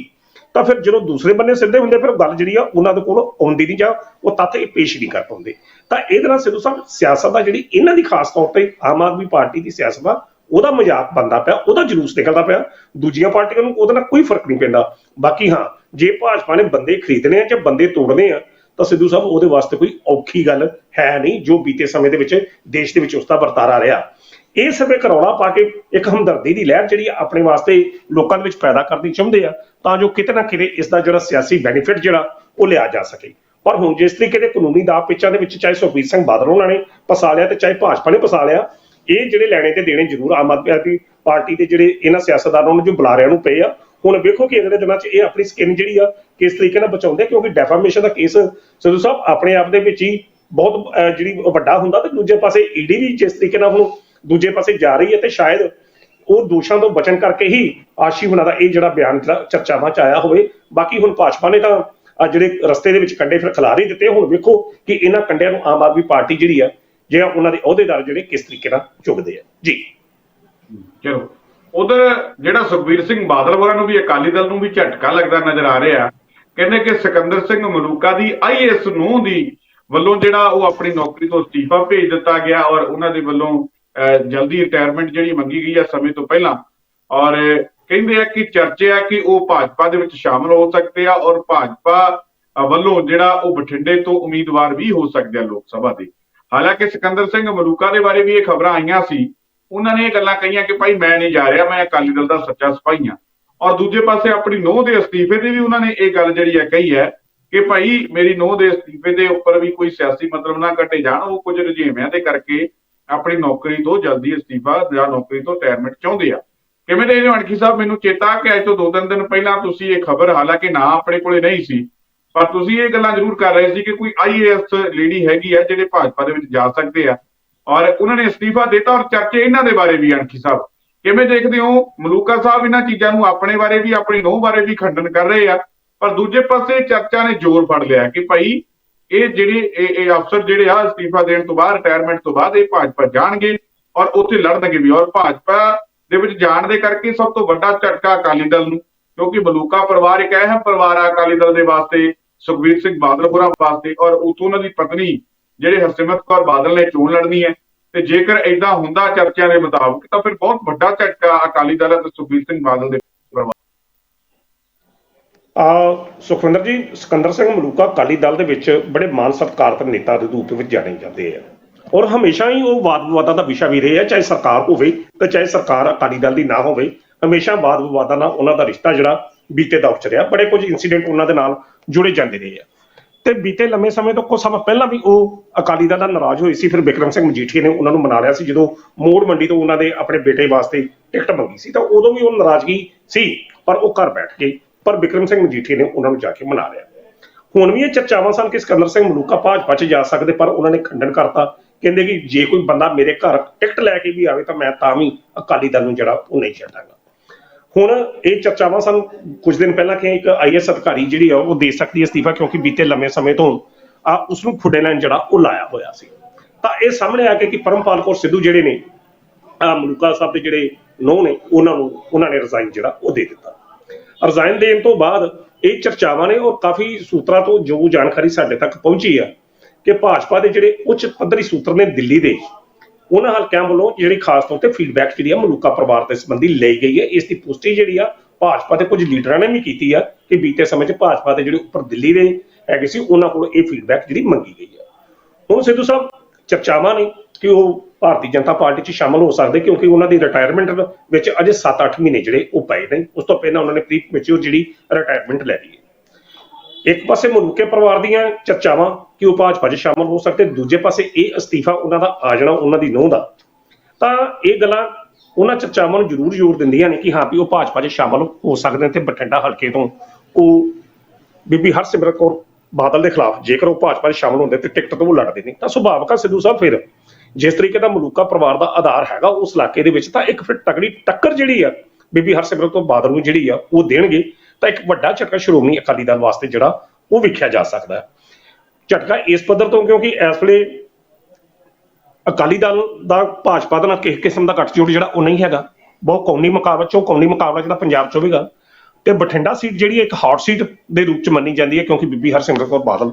ਤਾਂ ਫਿਰ ਜਦੋਂ ਦੂਸਰੇ ਬੰਨੇ ਸਿੱਧੇ ਹੁੰਦੇ, ਫਿਰ ਗੱਲ ਜਿਹੜੀ ਆ ਉਹਨਾਂ ਦੇ ਕੋਲ ਆਉਂਦੀ ਨਹੀਂ ਜਾਂ ਉਹ ਤੱਥ ਇਹ ਪੇਸ਼ ਨਹੀਂ ਕਰ ਪਾਉਂਦੇ। ਤਾਂ ਇਹਦੇ ਨਾਲ ਸਿੱਧੂ ਸਾਹਿਬ ਸਿਆਸਤ ਦਾ ਜਿਹੜੀ ਇਹਨਾਂ ਦੀ ਖਾਸ ਤੌਰ ਤੇ ਆਮ ਆਦਮੀ ਪਾਰਟੀ ਦੀ ਸਿਆਸਤ ਦਾ ਉਹਦਾ ਮਜ਼ਾਕ ਬੰਦਾ ਪਿਆ, ਉਹਦਾ ਜਲੂਸ ਨਿਕਲਦਾ ਪਿਆ। ਦੂਜੀਆਂ ਪਾਰਟੀਆਂ ਨੂੰ ਉਹਦੇ ਨਾਲ ਕੋਈ ਫ਼ਰਕ ਨਹੀਂ ਪੈਂਦਾ। ਬਾਕੀ ਹਾਂ, ਜੇ ਭਾਜਪਾ ਨੇ ਬੰਦੇ ਖਰੀਦਣੇ ਆ ਜਾਂ ਬੰਦੇ ਤੋੜਨੇ ਆ, ਤਾਂ ਸਿੱਧੂ ਸਾਹਿਬ ਉਹਦੇ ਵਾਸਤੇ ਕੋਈ ਔਖੀ ਗੱਲ ਹੈ ਨਹੀਂ ਜੋ ਬੀਤੇ ਸਮੇਂ ਦੇ ਵਿੱਚ ਦੇਸ਼ ਦੇ ਵਿੱਚ ਉਸ ਦਾ ਵਰਤਾਰਾ ਰਿਹਾ। ਇਹ ਸਿਰ ਇੱਕ ਰੌਲਾ ਪਾ ਕੇ ਇੱਕ ਹਮਦਰਦੀ ਦੀ ਲਹਿਰ ਜਿਹੜੀ ਆਪਣੇ ਵਾਸਤੇ ਲੋਕਾਂ ਦੇ ਵਿੱਚ ਪੈਦਾ ਕਰਨੀ ਚਾਹੁੰਦੇ ਆ ਤਾਂ ਜੋ ਕਿਤੇ ਨਾ ਕਿਤੇ ਇਸ ਦਾ ਜਿਹੜਾ ਸਿਆਸੀ ਬੈਨੀਫਿਟ ਜਿਹੜਾ ਉਹ ਲਿਆ ਜਾ ਸਕੇ। ਪਰ ਹੁਣ ਜਿਸ ਤਰੀਕੇ ਦੇ ਕਾਨੂੰਨੀ ਦਾਅ ਪਿੱਛਾਂ ਦੇ ਵਿੱਚ ਚਾਹੇ ਸੁਖਬੀਰ ਸਿੰਘ ਬਾਦਲ ਉਹਨਾਂ ਨੇ ਫਸਾ ਲਿਆ ਤੇ ਚਾਹੇ ਭਾਜਪਾ ਨੇ ਫਸਾ ਲਿਆ ਇਹ ਜਿਹੜੇ ਲੈਣੇ ਤੇ ਦੇਣੇ ਜ਼ਰੂਰ ਆਮ ਆਦਮੀ ਪਾਰਟੀ ਦੇ ਜਿਹੜੇ ਇਹਨਾਂ ਸਿਆਸਤਦਾਨਾਂ ਨੂੰ ਜੋ ਬੁਲਾਰਿਆਂ ਨੂੰ ਪਏ ਆ। ਹੁਣ ਵੇਖੋ ਕਿ ਅਗਲੇ ਦਿਨਾਂ 'ਚ ਇਹ ਆਪਣੀ ਸਕਿਨ ਜਿਹੜੀ ਆ ਕਿਸ ਤਰੀਕੇ ਨਾਲ ਬਚਾਉਂਦੇ ਆ, ਕਿਉਂਕਿ ਡੈਫਾਮੇਸ਼ਨ ਦਾ ਕੇਸ ਸਿੱਧੂ ਸਾਹਿਬ ਆਪਣੇ ਆਪ ਦੇ ਵਿੱਚ ਹੀ ਬਹੁਤ ਜਿਹੜੀ ਵੱਡਾ ਹੁੰਦਾ ਤੇ ਦੂਜੇ ਪਾਸੇ ਈਡੀ ਵੀ ਜਿਸ ਤਰੀਕੇ ਨਾਲ ਹੁਣ ਦੂਜੇ ਪਾਸੇ ਜਾ ਰਹੀ ਹੈ ਤੇ ਸ਼ਾਇਦ ਉਹ ਦੋਸ਼ਾਂ ਤੋਂ ਬਚਣ ਕਰਕੇ ਹੀ ਆਸ਼ੀ ਹੁਣਾਂ ਦਾ ਇਹ ਜਿਹੜਾ ਬਿਆਨ ਚਰਚਾਵਾਂ 'ਚ ਆਇਆ ਹੋਵੇ। ਬਾਕੀ ਹੁਣ ਭਾਜਪਾ ਨੇ ਤਾਂ ਆ ਜਿਹੜੇ ਰਸਤੇ ਦੇ ਵਿੱਚ ਕੰਡੇ ਫਿਰ ਖਿਲਾਰ ਹੀ ਦਿੱਤੇ। ਹੁਣ ਵੇਖੋ ਕਿ ਇਹਨਾਂ ਕੰਡਿਆਂ ਨੂੰ ਆਮ ਆਦਮੀ ਪਾਰਟੀ ਜਿਹੜੀ ਆ ਜਿਹੜਾ ਉਹਨਾਂ ਦੇ ਅਹੁਦੇਦਾਰ ਜਿਹੜੇ ਕਿਸ ਤਰੀਕੇ ਨਾਲ ਚੁੱਕਦੇ ਆ। ਜੀ। ਚਲੋ, ਉਧਰ ਜਿਹੜਾ ਸੁਖਬੀਰ ਸਿੰਘ ਬਾਦਲ ਹੋਰਾਂ ਨੂੰ ਵੀ, ਅਕਾਲੀ ਦਲ ਨੂੰ ਵੀ ਝਟਕਾ ਲੱਗਦਾ ਨਜ਼ਰ ਆ ਰਿਹਾ। ਕਹਿੰਦੇ ਕਿ ਸਿਕੰਦਰ ਸਿੰਘ ਮਲੂਕਾ ਦੀ ਆਈਐਸ ਨੂੰ ਦੀ ਵੱਲੋਂ ਜਿਹੜਾ ਉਹ ਆਪਣੀ ਨੌਕਰੀ ਤੋਂ ਅਸਤੀਫਾ ਭੇਜ ਦਿੱਤਾ ਗਿਆ ਔਰ ਉਹਨਾਂ ਦੇ ਵੱਲੋਂ ਜਲਦੀ ਰਿਟਾਇਰਮੈਂਟ ਜਿਹੜੀ ਮੰਗੀ ਗਈ ਹੈ ਸਮੇਂ ਤੋਂ ਪਹਿਲਾਂ। ਔਰ ਕਹਿੰਦੇ ਆ ਕਿ ਚਰਚੇ ਆ ਕਿ ਉਹ ਭਾਜਪਾ ਦੇ ਵਿੱਚ ਸ਼ਾਮਲ ਹੋ ਸਕਦੇ ਆ ਔਰ ਭਾਜਪਾ ਵੱਲੋਂ ਜਿਹੜਾ ਉਹ ਬਠਿੰਡੇ ਤੋਂ ਉਮੀਦਵਾਰ ਵੀ ਹੋ ਸਕਦੇ ਆ ਲੋਕ ਸਭਾ ਦੇ। ਹਾਲਾਂਕਿ ਸਿਕੰਦਰ ਸਿੰਘ ਮਲੂਕਾ ਦੇ ਬਾਰੇ ਵੀ ਇਹ ਖਬਰਾਂ ਆਈਆਂ ਸੀ। ਉਹਨਾਂ ਨੇ ਇਹ ਗੱਲਾਂ ਕਹੀਆਂ ਕਿ ਭਾਈ ਮੈਂ ਨਹੀਂ ਜਾ ਰਿਹਾ, ਮੈਂ ਅਕਾਲੀ ਦਲ ਦਾ ਸੱਚਾ ਸਿਪਾਹੀ ਹਾਂ ਔਰ ਦੂਜੇ ਪਾਸੇ ਆਪਣੀ ਨੋਹ ਦੇ ਅਸਤੀਫੇ ਤੇ ਵੀ ਉਹਨਾਂ ਨੇ ਇਹ ਗੱਲ ਜਿਹੜੀ ਹੈ ਕਹੀ ਹੈ ਕਿ ਭਾਈ ਮੇਰੀ ਨੋਹ ਦੇ ਅਸਤੀਫੇ ਦੇ ਉੱਪਰ ਵੀ ਕੋਈ ਸਿਆਸੀ ਮਤਲਬ ਨਾ ਕੱਢੇ ਜਾਣ, ਉਹ ਕੁਝ ਰੁਝੇਵਿਆਂ ਦੇ ਕਰਕੇ ਆਪਣੀ ਨੌਕਰੀ ਤੋਂ ਜਲਦੀ ਅਸਤੀਫਾ ਜਾਂ ਨੌਕਰੀ ਤੋਂ ਰਿਟਾਇਰਮੈਂਟ ਚਾਹੁੰਦੇ ਆ। ਕਿਵੇਂ ਦੇ ਅਣਖੀ ਸਾਹਿਬ? ਮੈਨੂੰ ਚੇਤਾ ਕਿ ਅੱਜ ਤੋਂ ਦੋ ਤਿੰਨ ਦਿਨ ਪਹਿਲਾਂ ਤੁਸੀਂ ਇਹ ਖਬਰ, ਹਾਲਾਂਕਿ ਨਾ ਆਪਣੇ ਕੋਲੇ ਨਹੀਂ ਸੀ, ਪਰ ਤੁਸੀਂ ਇਹ ਗੱਲਾਂ ਜ਼ਰੂਰ ਕਰ ਰਹੇ ਸੀ ਕਿ ਕੋਈ ਆਈਏਐਸ ਲੇਡੀ ਹੈਗੀ ਆ ਜਿਹੜੇ ਭਾਜਪਾ ਦੇ ਵਿੱਚ ਜਾ ਸਕਦੇ ਆ। ਔਰ ਉਹਨਾਂ ਨੇ ਅਸਤੀਫਾ ਦਿੱਤਾ ਔਰ ਚਰਚੇ ਇਹਨਾਂ ਦੇ ਬਾਰੇ ਵੀ ਅਣਖੀ ਸਾਹਿਬ। ਕਿਵੇਂ ਦੇਖਦੇ ਹੋ? ਮਲੂਕਾ ਸਾਹਿਬ ਇਹਨਾਂ ਚੀਜ਼ਾਂ ਨੂੰ ਆਪਣੇ ਬਾਰੇ ਵੀ, ਆਪਣੀ ਨੋਹ ਬਾਰੇ ਵੀ ਖੰਡਨ ਕਰ ਰਹੇ ਆ, ਪਰ ਦੂਜੇ ਪਾਸੇ ਚਰਚਾ ਨੇ ਜ਼ੋਰ ਫੜ ਲਿਆ ਕਿ ਭਾਈ ਇਹ ਜਿਹੜੇ ਇਹ ਇਹ ਅਫਸਰ ਜਿਹੜੇ ਆ ਅਸਤੀਫਾ ਦੇਣ ਤੋਂ ਬਾਅਦ ਰਿਟਾਇਰਮੈਂਟ ਤੋਂ ਬਾਅਦ ਇਹ ਭਾਜਪਾ ਜਾਣਗੇ ਔਰ ਉੱਥੇ ਲੜਨਗੇ ਵੀ। ਔਰ ਭਾਜਪਾ ਦੇ ਵਿੱਚ ਜਾਣ ਦੇ ਕਰਕੇ ਸਭ ਤੋਂ ਵੱਡਾ ਝਟਕਾ ਅਕਾਲੀ ਦਲ ਨੂੰ, ਕਿਉਂਕਿ ਬਲੂਕਾ ਪਰਿਵਾਰ ਇੱਕ ਅਹਿਮ ਪਰਿਵਾਰ ਆ ਅਕਾਲੀ ਦਲ ਦੇ ਵਾਸਤੇ, ਸੁਖਬੀਰ ਸਿੰਘ ਬਾਦਲ ਹੋਰਾਂ ਵਾਸਤੇ, ਔਰ ਉਤੋਂ ਉਹਨਾਂ ਦੀ ਪਤਨੀ ਜਿਹੜੇ ਹਰਸਿਮਰਤ ਕੌਰ ਬਾਦਲ ਨੇ ਚੋਣ ਲੜਨੀ ਹੈ। ਤੇ ਜੇਕਰ ਐਦਾਂ ਹੁੰਦਾ ਚਰਚਿਆਂ ਦੇ ਮੁਤਾਬਕ ਤਾਂ ਫਿਰ ਬਹੁਤ ਵੱਡਾ ਝਟਕਾ ਅਕਾਲੀ ਦਲ ਅਤੇ ਸੁਖਬੀਰ ਸਿੰਘ ਬਾਦਲ ਦੇ ਆ ਸੁਖਵਿੰਦਰ ਜੀ, ਸਿਕੰਦਰ ਸਿੰਘ ਮਲੂਕਾ ਅਕਾਲੀ ਦਲ ਦੇ ਵਿੱਚ ਬੜੇ ਮਾਨ ਸਤਿਕਾਰਤ ਨੇਤਾ ਦੇ ਰੂਪ ਵਿੱਚ ਜਾਣੇ ਜਾਂਦੇ ਆ। ਔਰ ਹਮੇਸ਼ਾ ਹੀ ਉਹ ਵਾਦ ਵਿਵਾਦਾਂ ਦਾ ਵਿਸ਼ਾ ਵੀ ਰਹੇ ਆ, ਚਾਹੇ ਸਰਕਾਰ ਹੋਵੇ ਤੇ ਚਾਹੇ ਸਰਕਾਰ ਅਕਾਲੀ ਦਲ ਦੀ ਨਾ ਹੋਵੇ। ਹਮੇਸ਼ਾ ਵਾਦ ਵਿਵਾਦਾਂ ਨਾਲ ਉਹਨਾਂ ਦਾ ਰਿਸ਼ਤਾ ਜਿਹੜਾ ਬੀਤੇ ਦੌਰ ਚ ਰਿਹਾ। ਬੜੇ ਕੁਝ ਇਨਸੀਡੈਂਟ ਉਹਨਾਂ ਦੇ ਨਾਲ ਜੁੜੇ ਜਾਂਦੇ ਰਹੇ ਆ। ਤੇ ਬੀਤੇ ਲੰਮੇ ਸਮੇਂ ਤੋਂ ਕੁਝ ਸਮਾਂ ਪਹਿਲਾਂ ਵੀ ਉਹ ਅਕਾਲੀ ਦਲ ਦਾ ਨਾਰਾਜ਼ ਹੋਏ ਸੀ। ਫਿਰ ਬਿਕਰਮ ਸਿੰਘ ਮਜੀਠੀਆ ਨੇ ਉਹਨਾਂ ਨੂੰ ਮਨਾ ਲਿਆ ਸੀ। ਜਦੋਂ ਮੋੜ ਮੰਡੀ ਤੋਂ ਉਹਨਾਂ ਦੇ ਆਪਣੇ ਬੇਟੇ ਵਾਸਤੇ ਟਿਕਟ ਮੰਗੀ ਸੀ, ਤਾਂ ਉਦੋਂ ਵੀ ਉਹ ਨਾਰਾਜ਼ਗੀ ਸੀ, ਪਰ ਉਹ ਘਰ ਬੈਠ ਕੇ ਪਰ ਬਿਕਰਮ ਸਿੰਘ ਮਜੀਠੀਆ ਨੇ ਉਹਨਾਂ ਨੂੰ ਜਾ ਕੇ ਮਨਾ ਲਿਆ। ਹੁਣ ਵੀ ਇਹ ਚਰਚਾਵਾਂ ਸਨ ਕਿ ਸਿਕੰਦਰ ਸਿੰਘ ਮਲੂਕਾ ਭਾਜਪਾ 'ਚ ਜਾ ਸਕਦੇ, ਪਰ ਉਹਨਾਂ ਨੇ ਖੰਡਨ ਕਰਤਾ। ਕਹਿੰਦੇ ਕਿ ਜੇ ਕੋਈ ਬੰਦਾ ਮੇਰੇ ਘਰ ਟਿਕਟ ਲੈ ਕੇ ਵੀ ਆਵੇ ਤਾਂ ਮੈਂ ਤਾਂ ਵੀ ਅਕਾਲੀ ਦਲ ਨੂੰ ਜਿਹੜਾ ਉਹ ਨਹੀਂ ਛੱਡਾਂਗਾ। ਹੁਣ ਇਹ ਚਰਚਾਵਾਂ ਸਾਨੂੰ। ਕੁਝ ਦਿਨ ਪਹਿਲਾਂ ਕਿ ਇੱਕ ਆਈਐਸ ਅਧਿਕਾਰੀ ਜਿਹੜੀ ਆ, ਉਹ ਦੇ ਸਕਦੀ ਹੈ ਅਸਤੀਫਾ ਕਿਉਂਕਿ ਬੀਤੇ ਲੰਮੇ ਸਮੇਂ ਤੋਂ ਆ ਉਸ ਨੂੰ ਫੁੱਡੇ ਲਾਈਨ ਜਿਹੜਾ ਉਹ ਲਾਇਆ ਹੋਇਆ ਸੀ। ਤਾਂ ਇਹ ਸਾਹਮਣੇ ਆ ਕੇ ਕਿ ਪਰਮਪਾਲ ਕੌਰ ਸਿੱਧੂ ਜਿਹੜੇ ਨੇ, ਆ ਮਲੂਕਾ ਸਾਹਿਬ ਦੇ ਜਿਹੜੇ ਨੋਹ ਨੇ, ਉਹਨਾਂ ਨੂੰ, ਉਹਨਾਂ ਨੇ ਰਿਜ਼ਾਈਨ ਜਿਹੜਾ ਉਹ ਦੇ ਦਿੱਤਾ। ਰਿਜ਼ਾਈਨ ਦੇਣ ਤੋਂ ਬਾਅਦ ਇਹ ਚਰਚਾਵਾਂ ਨੇ ਔਰ ਕਾਫੀ ਸੂਤਰਾਂ ਤੋਂ ਜੋ ਜਾਣਕਾਰੀ ਸਾਡੇ ਤੱਕ ਪਹੁੰਚੀ ਆ ਕਿ ਭਾਜਪਾ ਦੇ ਜਿਹੜੇ ਉੱਚ ਪੱਧਰੀ ਸੂਤਰ ਨੇ ਦਿੱਲੀ ਦੇ, ਉਹਨਾਂ ਹਲਕਿਆਂ ਵੱਲੋਂ ਜਿਹੜੀ ਖਾਸ ਤੌਰ ਤੇ ਫੀਡਬੈਕ ਜਿਹੜੀ ਆ ਮਲੂਕਾ ਪਰਿਵਾਰ ਦੇ ਸੰਬੰਧੀ ਲਈ ਗਈ ਹੈ। ਇਸ ਦੀ ਪੁਸ਼ਟੀ ਜਿਹੜੀ ਆ ਭਾਜਪਾ ਦੇ ਕੁਝ ਲੀਡਰਾਂ ਨੇ ਵੀ ਕੀਤੀ ਆ ਕਿ ਬੀਤੇ ਸਮੇਂ 'ਚ ਭਾਜਪਾ ਦੇ ਜਿਹੜੇ ਉੱਪਰ ਦਿੱਲੀ ਦੇ ਹੈਗੇ ਸੀ, ਉਹਨਾਂ ਕੋਲ ਇਹ ਫੀਡਬੈਕ ਜਿਹੜੀ ਮੰਗੀ ਗਈ ਆ। ਹੁਣ ਸਿੱਧੂ ਸਾਹਿਬ, ਚਰਚਾਵਾਂ ਨੇ ਕਿ ਉਹ ਭਾਰਤੀ ਜਨਤਾ ਪਾਰਟੀ 'ਚ ਸ਼ਾਮਲ ਹੋ ਸਕਦੇ ਕਿਉਂਕਿ ਉਹਨਾਂ ਦੀ ਰਿਟਾਇਰਮੈਂਟ ਵਿੱਚ ਅਜੇ 7-8 ਮਹੀਨੇ ਜਿਹੜੇ ਉਹ ਪਏ ਨੇ। ਉਸ ਤੋਂ ਪਹਿਲਾਂ ਉਹਨਾਂ ਨੇ ਪ੍ਰੀ ਮੈਚੁਰ ਜਿਹੜੀ ਰਿਟਾਇਰਮੈਂਟ ਲੈ ਲਈ ਹੈ। ਇੱਕ ਪਾਸੇ ਮਲੂਕੇ ਪਰਿਵਾਰ ਦੀਆਂ ਚਰਚਾਵਾਂ ਕਿ ਉਹ ਭਾਜਪਾ 'ਚ ਸ਼ਾਮਲ ਹੋ ਸਕਦੇ, ਦੂਜੇ ਪਾਸੇ ਇਹ ਅਸਤੀਫਾ ਉਹਨਾਂ ਦਾ ਆ ਜਾਣਾ, ਉਹਨਾਂ ਦੀ ਨੋਹ ਦਾ। ਤਾਂ ਇਹ ਗੱਲਾਂ ਉਹਨਾਂ ਚਰਚਾਵਾਂ ਨੂੰ ਜ਼ਰੂਰ ਜ਼ੋਰ ਦਿੰਦੀਆਂ ਨੇ ਕਿ ਹਾਂ ਵੀ ਉਹ ਭਾਜਪਾ 'ਚ ਸ਼ਾਮਲ ਹੋ ਸਕਦੇ ਨੇ ਤੇ ਬਠਿੰਡਾ ਹਲਕੇ ਤੋਂ ਉਹ ਬੀਬੀ ਹਰਸਿਮਰਤ ਕੌਰ ਬਾਦਲ ਦੇ ਖਿਲਾਫ ਜੇਕਰ ਉਹ ਭਾਜਪਾ 'ਚ ਸ਼ਾਮਲ ਹੁੰਦੇ ਤੇ ਟਿਕਟ ਤੋਂ ਉਹ ਲੜਦੇ ਨੇ। ਤਾਂ ਸੁਭਾਵਕ ਆ ਸਿੱਧੂ ਸਾਹਿਬ ਫਿਰ ਜਿਸ ਤਰੀਕੇ ਦਾ ਮਲੂਕਾ ਪਰਿਵਾਰ ਦਾ ਆਧਾਰ ਹੈਗਾ ਉਸ ਇਲਾਕੇ ਦੇ ਵਿੱਚ, ਤਾਂ ਇੱਕ ਫਿਰ ਤਕੜੀ ਟੱਕਰ ਜਿਹੜੀ ਆ, ਬੀਬੀ ਹਰਸਿਮਰਤ ਕੌਰ ਬਾਦਲ ਨੂੰ ਜਿਹੜੀ ਆ, ਉਹ ਦੇਣਗੇ, ਤਾਂ ਇੱਕ ਵੱਡਾ ਝਟਕਾ ਸ਼੍ਰੋਮਣੀ ਅਕਾਲੀ ਦਲ ਵਾਸਤੇ ਜਿਹੜਾ, ਉਹ ਵੇਖਿਆ ਜਾ ਸਕਦਾ ਹੈ। ਝਟਕਾ ਇਸ ਪੱਧਰ ਤੋਂ ਕਿਉਂਕਿ ਇਸ ਵੇਲੇ ਅਕਾਲੀ ਦਲ ਦਾ, ਭਾਜਪਾ ਦੇ ਨਾਲ ਕਿਸੇ ਕਿਸਮ ਦਾ ਗੱਠਜੋੜ ਜਿਹੜਾ, ਉਹ ਨਹੀਂ ਹੈਗਾ। ਬਹੁਤ ਕੌਮੀ ਮੁਕਾਬਲਾ ਚੋਂ ਕੌਮੀ ਮੁਕਾਬਲਾ ਜਿਹੜਾ ਪੰਜਾਬ ਚ ਹੋਵੇਗਾ। ਤੇ ਬਠਿੰਡਾ ਸੀਟ ਜਿਹੜੀ ਇੱਕ ਹੌਟ ਸੀਟ ਦੇ ਰੂਪ ਚ ਮੰਨੀ ਜਾਂਦੀ ਹੈ, ਕਿਉਂਕਿ ਬੀਬੀ ਹਰਸਿਮਰਤ ਕੌਰ ਬਾਦਲ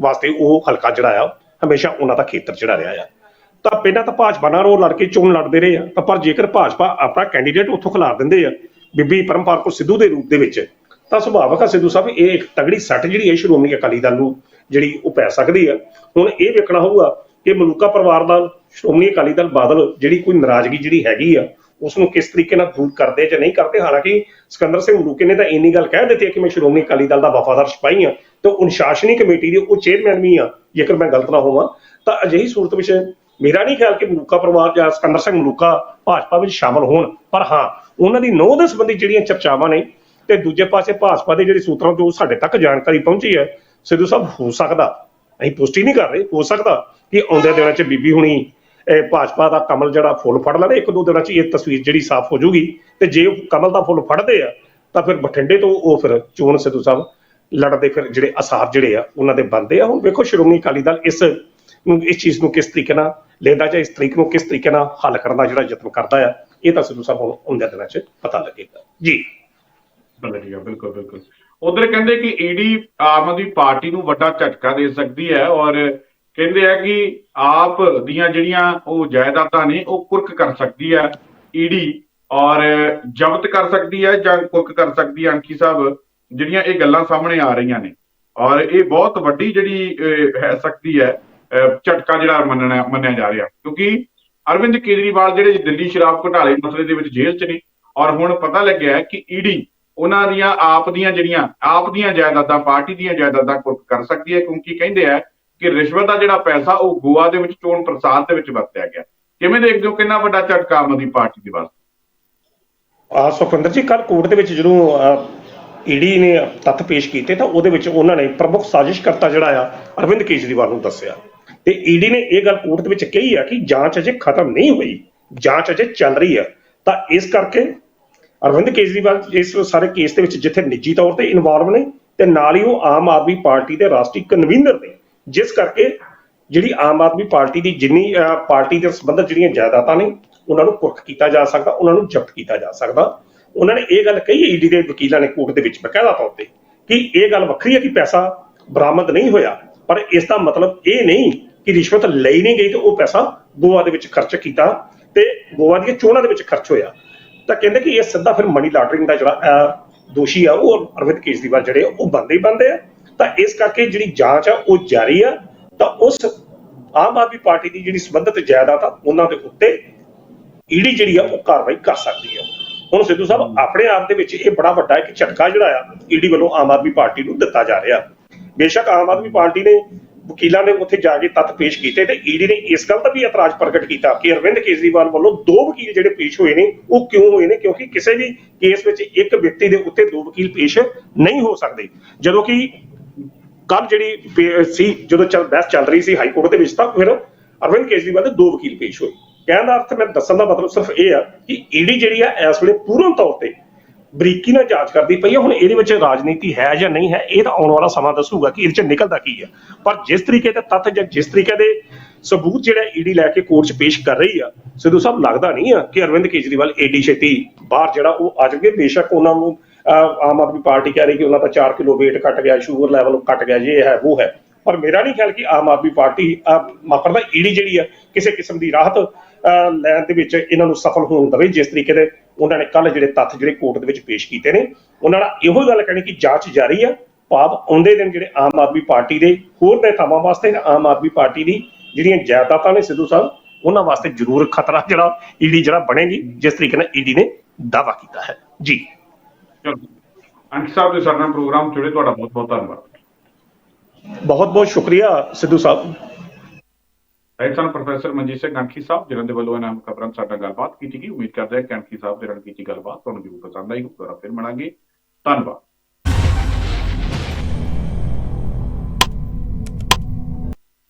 ਵਾਸਤੇ ਉਹ ਹਲਕਾ ਜਿਹੜਾ ਆ, ਹਮੇਸ਼ਾ ਉਹਨਾਂ ਦਾ ਖੇਤਰ ਜਿਹੜਾ ਰਿਹਾ ਆ। ਤਾਂ ਪਹਿਲਾਂ ਤਾਂ ਭਾਜਪਾ ਨਾਲ ਉਹ ਲੜ ਕੇ ਚੋਣ ਲੜਦੇ ਰਹੇ ਆ। ਤਾਂ ਪਰ ਜੇਕਰ ਭਾਜਪਾ ਆਪਣਾ ਕੈਂਡੀਡੇਟ ਉੱਥੋਂ ਖਿਲਾਰ ਦਿੰਦੇ ਆ, ਬੀਬੀ ਪਰਮਪਾਲ ਕੌਰ ਸਿੱਧੂ ਦੇ ਰੂਪ ਦੇ ਵਿੱਚ, ਤਾਂ ਸੁਭਾਵਕ ਆ ਸਿੱਧੂ ਸਾਹਿਬ, ਇਹ ਇੱਕ ਤਗੜੀ ਸੱਟ ਜਿਹੜੀ ਹੈ ਸ਼੍ਰੋਮਣੀ ਅਕਾਲੀ ਦਲ ਨੂੰ ਜਿਹੜੀ ਉਹ ਪੈ ਸਕਦੀ ਆ। ਹੁਣ ਇਹ ਵੇਖਣਾ ਹੋਊਗਾ ਕਿ ਮਲੂਕਾ ਪਰਿਵਾਰ ਨਾਲ ਸ਼੍ਰੋਮਣੀ ਅਕਾਲੀ ਦਲ ਬਾਦਲ ਜਿਹੜੀ ਕੋਈ ਨਾਰਾਜ਼ਗੀ ਜਿਹੜੀ ਹੈਗੀ ਆ, ਉਸ ਨੂੰ ਕਿਸ ਤਰੀਕੇ ਨਾਲ ਦੂਰ ਕਰਦੇ ਜਾਂ ਨਹੀਂ ਕਰਦੇ? ਹਾਲਾਂਕਿ ਸਿਕੰਦਰ ਸਿੰਘ ਮਲੂਕੇ ਨੇ ਤਾਂ ਇੰਨੀ ਗੱਲ ਕਹਿ ਦਿੱਤੀ ਹੈ ਕਿ ਮੈਂ ਸ਼੍ਰੋਮਣੀ ਅਕਾਲੀ ਦਲ ਦਾ ਵਫਾਦਾਰ ਸਿਪਾਹੀ ਆ, ਤੇ ਅਨੁਸ਼ਾਸਨੀ ਕਮੇਟੀ ਦੇ ਉਹ ਚੇਅਰਮੈਨ ਵੀ ਆ, ਜੇਕਰ ਮੈਂ ਗਲਤ ਨਾ ਹੋਵਾਂ। ਤਾਂ ਅਜਿਹੀ ਸੂਰਤ ਵਿੱਚ ਮੇਰਾ ਨਹੀਂ ਖਿਆਲ ਕਿ ਮਲੂਕਾ ਪਰਿਵਾਰ ਜਾਂ ਸਿਕੰਦਰ ਸਿੰਘ ਮਲੂਕਾ ਭਾਜਪਾ ਵਿੱਚ ਸ਼ਾਮਲ ਹੋਣ, ਪਰ ਹਾਂ, ਉਹਨਾਂ ਦੀ ਨੋਹ ਦੇ ਸੰਬੰਧੀ ਜਿਹੜੀਆਂ ਚਰਚਾਵਾਂ ਨੇ ਤੇ ਦੂਜੇ ਪਾਸੇ ਭਾਜਪਾ ਦੇ ਜਿਹੜੇ ਸੂਤਰਾਂ ਤੋਂ ਸਾਡੇ ਤੱਕ ਜਾਣਕਾਰੀ ਪਹੁੰਚੀ ਹੈ, ਸਿੱਧੂ ਸਾਹਿਬ, ਹੋ ਸਕਦਾ, ਅਸੀਂ ਪੁਸ਼ਟੀ ਨਹੀਂ ਕਰ ਰਹੇ, ਹੋ ਸਕਦਾ ਕਿ ਆਉਂਦੇ ਦਿਨਾਂ 'ਚ ਬੀਬੀ ਹੁਣੀ, ਇਹ ਭਾਜਪਾ ਦਾ ਕਮਲ ਜਿਹੜਾ ਫੁੱਲ ਫੜ ਲੈਣਾ, ਇੱਕ ਦੋ ਦਿਨਾਂ 'ਚ ਇਹ ਤਸਵੀਰ ਜਿਹੜੀ ਸਾਫ਼ ਹੋ ਜਾਊਗੀ ਤੇ ਜੇ ਉਹ ਕਮਲ ਦਾ ਫੁੱਲ ਫੜਦੇ ਆ, ਤਾਂ ਫਿਰ ਬਠਿੰਡੇ ਤੋਂ ਉਹ ਫਿਰ ਚੋਣ ਸਿੱਧੂ ਸਾਹਿਬ ਲੜਦੇ ਫਿਰ ਜਿਹੜੇ ਅਸਾਰ ਜਿਹੜੇ ਆ, ਉਹਨਾਂ ਦੇ ਬੰਦੇ ਆ। ਹੁਣ ਵੇਖੋ, ਸ਼੍ਰੋਮਣੀ ਅਕਾਲੀ ਦਲ ਇਸ ਇਸ ਚੀਜ਼ ਨੂੰ ਕਿਸ ਤਰੀਕੇ ਨਾਲ ਲੈਂਦਾ ਜਾਂ ਇਸ ਤਰੀਕ ਨੂੰ ਕਿਸ ਤਰੀਕੇ ਨਾਲ ਹੱਲ ਕਰਨ ਦਾ ਜਿਹੜਾ ਯਤਨ ਕਰਦਾ ਆ, ਇਹ ਤਾਂ ਸਿੱਧੂ ਸਾਹਿਬ ਆਉਂਦੇ ਦਿਨਾਂ 'ਚ ਪਤਾ ਲੱਗੇਗਾ। ਜੀ। ਬਿਲਕੁਲ ਬਿਲਕੁਲ। ਉਧਰ ਕਹਿੰਦੇ ਕਿ ਈਡੀ ਆਮ ਆਦਮੀ ਪਾਰਟੀ ਨੂੰ ਵੱਡਾ ਝਟਕਾ ਦੇ ਸਕਦੀ ਹੈ ਔਰ ਕਹਿੰਦੇ ਆ ਕਿ ਆਪ ਦੀਆਂ ਜਿਹੜੀਆਂ ਉਹ ਜਾਇਦਾਦਾਂ ਨੇ ਉਹ ਕੁਰਕ ਕਰ ਸਕਦੀ ਹੈ ਈਡੀ ਔਰ ਜ਼ਬਤ ਕਰ ਸਕਦੀ ਹੈ ਜਾਂ ਕੁਰਕ ਕਰ ਸਕਦੀ ਹੈ ਅੰਕੀ ਸਾਹਿਬ, ਜਿਹੜੀਆਂ ਇਹ ਗੱਲਾਂ ਸਾਹਮਣੇ ਆ ਰਹੀਆਂ ਨੇ। ਔਰ ਇਹ ਬਹੁਤ ਵੱਡੀ ਜਿਹੜੀ ਹੈ ਸਕਦੀ ਹੈ। ਝਟਕਾ ਜਿਹੜਾ ਮੰਨਣਾ, ਮੰਨਿਆ ਜਾ ਰਿਹਾ। ਕਿਉਂਕਿ ਅਰਵਿੰਦ ਕੇਜਰੀਵਾਲ ਜਿਹੜੇ ਦਿੱਲੀ ਸ਼ਰਾਬ ਘੁਟਾਲੇ ਮਸਲੇ ਦੇ ਵਿੱਚ ਜੇਲ੍ਹ 'ਚ ਨੇ, ਔਰ ਹੁਣ ਪਤਾ ਲੱਗਿਆ ਕਿ ਈਡੀ ਉਹਨਾਂ ਦੀਆਂ, ਆਪ ਦੀਆਂ ਜਿਹੜੀਆਂ, ਆਪ ਦੀਆਂ ਜਾਇਦਾਦਾਂ, ਪਾਰਟੀ ਦੀਆਂ ਜਾਇਦਾਦਾਂ ਕੁਰਕ ਕਰ ਸਕਦੀ ਹੈ, ਕਿਉਂਕਿ ਕਹਿੰਦੇ ਆ ਕਿ ਰਿਸ਼ਵਤ ਦਾ ਜਿਹੜਾ ਪੈਸਾ, ਉਹ ਗੋਆ ਦੇ ਵਿੱਚ ਚੋਣ ਪ੍ਰਸਾਦ ਦੇ ਵਿੱਚ ਵਰਤਿਆ ਗਿਆ। ਕਿਵੇਂ ਦੇਖਦੇ ਹੋ ਕਿੰਨਾ ਵੱਡਾ ਝਟਕਾ ਆਮ ਆਦਮੀ ਪਾਰਟੀ ਦੇ ਵਾਸਤੇ? ਆ ਸੁਖਵਿੰਦਰ ਜੀ ਕੱਲ ਕੋਰਟ ਦੇ ਵਿੱਚ ਜਦੋਂ ਈਡੀ ਨੇ ਤੱਥ ਪੇਸ਼ ਕੀਤੇ, ਤਾਂ ਉਹਦੇ ਵਿੱਚ ਉਹਨਾਂ ਨੇ ਪ੍ਰਮੁੱਖ ਸਾਜ਼ਿਸ਼ਕਰਤਾ ਜਿਹੜਾ ਆ, ਅਰਵਿੰਦ ਕੇਜਰੀਵਾਲ ਨੂੰ ਦੱਸਿਆ। ਤੇ ਈਡੀ ਨੇ ਇਹ ਗੱਲ ਕੋਰਟ ਦੇ ਵਿੱਚ ਕਹੀ ਆ ਕਿ ਜਾਂਚ ਅਜੇ ਖਤਮ ਨਹੀਂ ਹੋਈ, ਜਾਂਚ ਅਜੇ ਚੱਲ ਰਹੀ ਆ। ਤਾਂ ਇਸ ਕਰਕੇ ਅਰਵਿੰਦ ਕੇਜਰੀਵਾਲ ਇਸ ਸਾਰੇ ਕੇਸ ਦੇ ਵਿੱਚ ਜਿੱਥੇ ਨਿੱਜੀ ਤੌਰ ਤੇ ਇਨਵੋਲਵ ਨੇ ਤੇ ਨਾਲ ਹੀ ਉਹ ਆਮ ਆਦਮੀ ਪਾਰਟੀ ਦੇ ਰਾਸ਼ਟਰੀ ਕਨਵੀਨਰ ਨੇ, ਜਿਸ ਕਰਕੇ ਜਿਹੜੀ ਆਮ ਆਦਮੀ ਪਾਰਟੀ ਦੀ ਜਿੰਨੀ ਪਾਰਟੀ ਦੇ ਸੰਬੰਧਤ ਜਿਹੜੀਆਂ ਜਾਇਦਾਦਾਂ ਨੇ, ਉਹਨਾਂ ਨੂੰ ਕੁਰਕ ਕੀਤਾ ਜਾ ਸਕਦਾ, ਉਹਨਾਂ ਨੂੰ ਜ਼ਬਤ ਕੀਤਾ ਜਾ ਸਕਦਾ। ਉਹਨਾਂ ਨੇ ਇਹ ਗੱਲ ਕਹੀ ਈਡੀ ਦੇ ਵਕੀਲਾਂ ਨੇ ਕੋਰਟ ਦੇ ਵਿੱਚ ਬਕਾਇਦਾ ਤੌਰ ਤੇ, ਕਿ ਇਹ ਗੱਲ ਵੱਖਰੀ ਹੈ ਕਿ ਪੈਸਾ ਬਰਾਮਦ ਨਹੀਂ ਹੋਇਆ, ਪਰ ਇਸ ਦਾ ਮਤਲਬ ਇਹ ਨਹੀਂ ਕਿ ਰਿਸ਼ਵਤ ਲਈ ਨਹੀਂ ਗਈ ਤੇ ਉਹ ਪੈਸਾ ਗੋਆ ਦੇ ਵਿੱਚ ਖਰਚ ਕੀਤਾ ਤੇ ਗੋਆ ਦੀਆਂ ਚੋਣਾਂ ਦੇ ਵਿੱਚ ਖਰਚ ਹੋਇਆ। ਤਾਂ ਕਹਿੰਦੇ ਕਿ ਇਹ ਸਿੱਧਾ ਫਿਰ ਮਨੀ ਲਾਂਡਰਿੰਗ ਦਾ ਜਿਹੜਾ ਦੋਸ਼ੀ ਆ, ਉਹ ਅਰਵਿੰਦ ਕੇਜਰੀਵਾਲ ਜਿਹੜੇ ਉਹ ਬੰਦੇ ਹੀ ਬੰਦੇ ਆ। ਤਾਂ ਇਸ ਕਰਕੇ ਜਿਹੜੀ ਜਾਂਚ ਆ, ਉਹ ਜਾਰੀ ਆ। ਤਾਂ ਉਸ ਆਮ ਆਦਮੀ ਪਾਰਟੀ ਦੀ ਜਿਹੜੀ ਸੰਬੰਧਿਤ ਜਾਇਦਾਦ ਆ, ਉਹਨਾਂ ਦੇ ਉੱਤੇ ਈਡੀ ਜਿਹੜੀ ਆ, ਉਹ ਕਾਰਵਾਈ ਕਰ ਸਕਦੀ ਆ। ਹੁਣ ਸਿੱਧੂ ਸਾਹਿਬ, ਆਪਣੇ ਆਪ ਦੇ ਵਿੱਚ ਇਹ ਬੜਾ ਵੱਡਾ ਇੱਕ ਝਟਕਾ ਜਿਹੜਾ ਆ, ਈਡੀ ਵੱਲੋਂ ਆਮ ਆਦਮੀ ਪਾਰਟੀ ਨੂੰ ਦਿੱਤਾ ਜਾ ਰਿਹਾ। ਬੇਸ਼ੱਕ ਆਮ ਆਦਮੀ ਪਾਰਟੀ ਨੇ ਵਕੀਲਾਂ ਨੇ ਉੱਥੇ ਜਾ ਕੇ ਤੱਥ ਪੇਸ਼ ਕੀਤੇ ਤੇ ਈਡੀ ਨੇ ਇਸ ਗੱਲ ਦਾ ਵੀ ਇਤਰਾਜ਼ ਪ੍ਰਗਟ ਕੀਤਾ ਕਿ ਅਰਵਿੰਦ ਕੇਜਰੀਵਾਲ ਵੱਲੋਂ ਦੋ ਵਕੀਲ ਜਿਹੜੇ ਪੇਸ਼ ਹੋਏ ਨੇ, ਉਹ ਕਿਉਂ ਹੋਏ ਨੇ? ਕਿਉਂਕਿ ਕਿਸੇ ਵੀ ਕੇਸ ਵਿੱਚ ਇੱਕ ਵਿਅਕਤੀ ਦੇ ਉੱਤੇ ਦੋ ਵਕੀਲ ਪੇਸ਼ ਨਹੀਂ ਹੋ ਸਕਦੇ। ਜਦੋਂ ਕਿ ਕੱਲ ਜਿਹੜੀ ਸੀ, ਜਦੋਂ ਚੱਲ, ਬਹਿਸ ਚੱਲ ਰਹੀ ਸੀ ਹਾਈ ਕੋਰਟ ਦੇ ਵਿੱਚ ਤਾਂ ਫਿਰ ਅਰਵਿੰਦ ਕੇਜਰੀਵਾਲ ਦੇ ਦੋ ਵਕੀਲ ਪੇਸ਼ ਹੋਏ। ਕਹਿਣ ਦਾ ਅਰਥ ਮੈਂ ਦੱਸਣ ਦਾ ਮਤਲਬ ਸਿਰਫ ਇਹ ਆ ਕਿ ਈਡੀ ਜਿਹੜੀ ਆ, ਇਸ ਵੇਲੇ ਪੂਰਨ ਤੌਰ ਤੇ ਬਰੀਕੀ ਨਾਲ ਜਾਂਚ ਕਰਦੀ ਪਈ ਹੈ। ਹੁਣ ਇਹਦੇ ਵਿੱਚ ਰਾਜਨੀਤੀ ਹੈ ਜਾਂ ਨਹੀਂ ਹੈ ਇਹ ਤਾਂ ਆਉਣ ਵਾਲਾ ਸਮਾਂ ਦੱਸੂਗਾ ਕਿ ਇਹਦੇ ਚ ਨਿਕਲਦਾ ਕੀ ਹੈ। ਪਰ ਜਿਸ ਤਰੀਕੇ ਦੇ ਤੱਥ ਜਾਂ ਜਿਸ ਤਰੀਕੇ ਦੇ ਸਬੂਤ ਜਿਹੜਾ ਈਡੀ ਲੈ ਕੇ ਕੋਰਟ 'ਚ ਪੇਸ਼ ਕਰ ਰਹੀ ਆ ਸਿੱਧੂ ਸਾਹਿਬ ਲੱਗਦਾ ਨਹੀਂ ਆ ਕਿ ਅਰਵਿੰਦ ਕੇਜਰੀਵਾਲ ਏਡੀ ਛੇਤੀ ਬਾਹਰ ਜਿਹੜਾ ਉਹ ਆ ਜਾਣਗੇ ਬੇਸ਼ੱਕ ਉਹਨਾਂ ਨੂੰ ਅਹ, ਆਮ ਆਦਮੀ ਪਾਰਟੀ ਕਹਿ ਰਹੀ ਕਿ ਉਹਨਾਂ ਦਾ 4 ਕਿਲੋ weight ਘਟ ਗਿਆ ਸ਼ੂਗਰ ਲੈਵਲ ਘਟ ਗਿਆ ਜੇ ਹੈ ਉਹ ਹੈ। ਪਰ ਮੇਰਾ ਨਹੀਂ ਖਿਆਲ ਕਿ ਆਮ ਆਦਮੀ ਪਾਰਟੀ ਮਾਫਰ ਦਾ ਈਡੀ ਜਿਹੜੀ ਆ ਕਿਸੇ ਕਿਸਮ ਦੀ ਰਾਹਤ ਅਹ, ਲੈਣ ਦੇ ਵਿੱਚ ਇਹਨਾਂ ਨੂੰ ਸਫਲ ਹੋਣ ਦੇਵੇ ਜਿਸ ਤਰੀਕੇ ਦੇ ਉਹਨਾਂ ਨੇ ਕੱਲ ਜਿਹੜੇ ਤੱਥ ਜਿਹੜੇ ਕੋਰਟ ਦੇ ਵਿੱਚ ਪੇਸ਼ ਕੀਤੇ ਨੇ ਉਹਨਾਂ ਨਾਲ ਇਹੋ ਗੱਲ ਕਹਿਣੀ ਕਿ ਜਾਂਚ ਜਾਰੀ ਆ। ਭਾਵ ਆਉਂਦੇ ਦਿਨ ਜਿਹੜੇ ਆਮ ਆਦਮੀ ਪਾਰਟੀ ਦੇ ਹੋਰ ਨੇਤਾਵਾਂ ਵਾਸਤੇ ਆਮ ਆਦਮੀ ਪਾਰਟੀ ਦੀ ਜਿਹੜੀਆਂ ਜਾਇਦਾਦਾਂ ਨੇ ਸਿੱਧੂ ਸਾਹਿਬ ਉਹਨਾਂ ਵਾਸਤੇ ਜ਼ਰੂਰ ਖਤਰਾ ਜਿਹੜਾ ਈਡੀ ਜਿਹੜਾ ਬਣੇਗੀ ਜਿਸ ਤਰੀਕੇ ਨਾਲ ਈਡੀ ਨੇ ਦਾਅਵਾ ਕੀਤਾ ਹੈ। ਜੀ। ਅੰਕਿਤ ਸਾਹਿਬ ਦੇ ਸਾਡੇ ਨਾਲ ਪ੍ਰੋਗਰਾਮ ਜੁੜੇ ਤੁਹਾਡਾ ਬਹੁਤ ਬਹੁਤ ਧੰਨਵਾਦ। ਬਹੁਤ ਬਹੁਤ ਸ਼ੁਕਰੀਆ ਸਿੱਧੂ ਸਾਹਿਬ। ਰਾਈਟ ਸਨ ਪ੍ਰੋਫੈਸਰ ਮਨਜੀਤ ਸਿੰਘ ਗੰਖੀ ਸਾਹਿਬ, ਜਿਨ੍ਹਾਂ ਦੇ ਵੱਲੋਂ ਇਹਨਾਂ ਖਬਰਾਂ ਸਾਡੇ ਨਾਲ ਗੱਲਬਾਤ ਕੀਤੀ ਗਈ। ਉਮੀਦ ਕਰਦੇ ਹਾਂ ਕਿ ਗੰਖੀ ਸਾਹਿਬ ਦੇ ਨਾਲ ਕੀਤੀ ਗੱਲਬਾਤ ਤੁਹਾਨੂੰ ਜ਼ਰੂਰ ਪਸੰਦ ਆਈ ਦੁਬਾਰਾ ਫਿਰ ਮਿਲਾਂਗੇ। ਧੰਨਵਾਦ।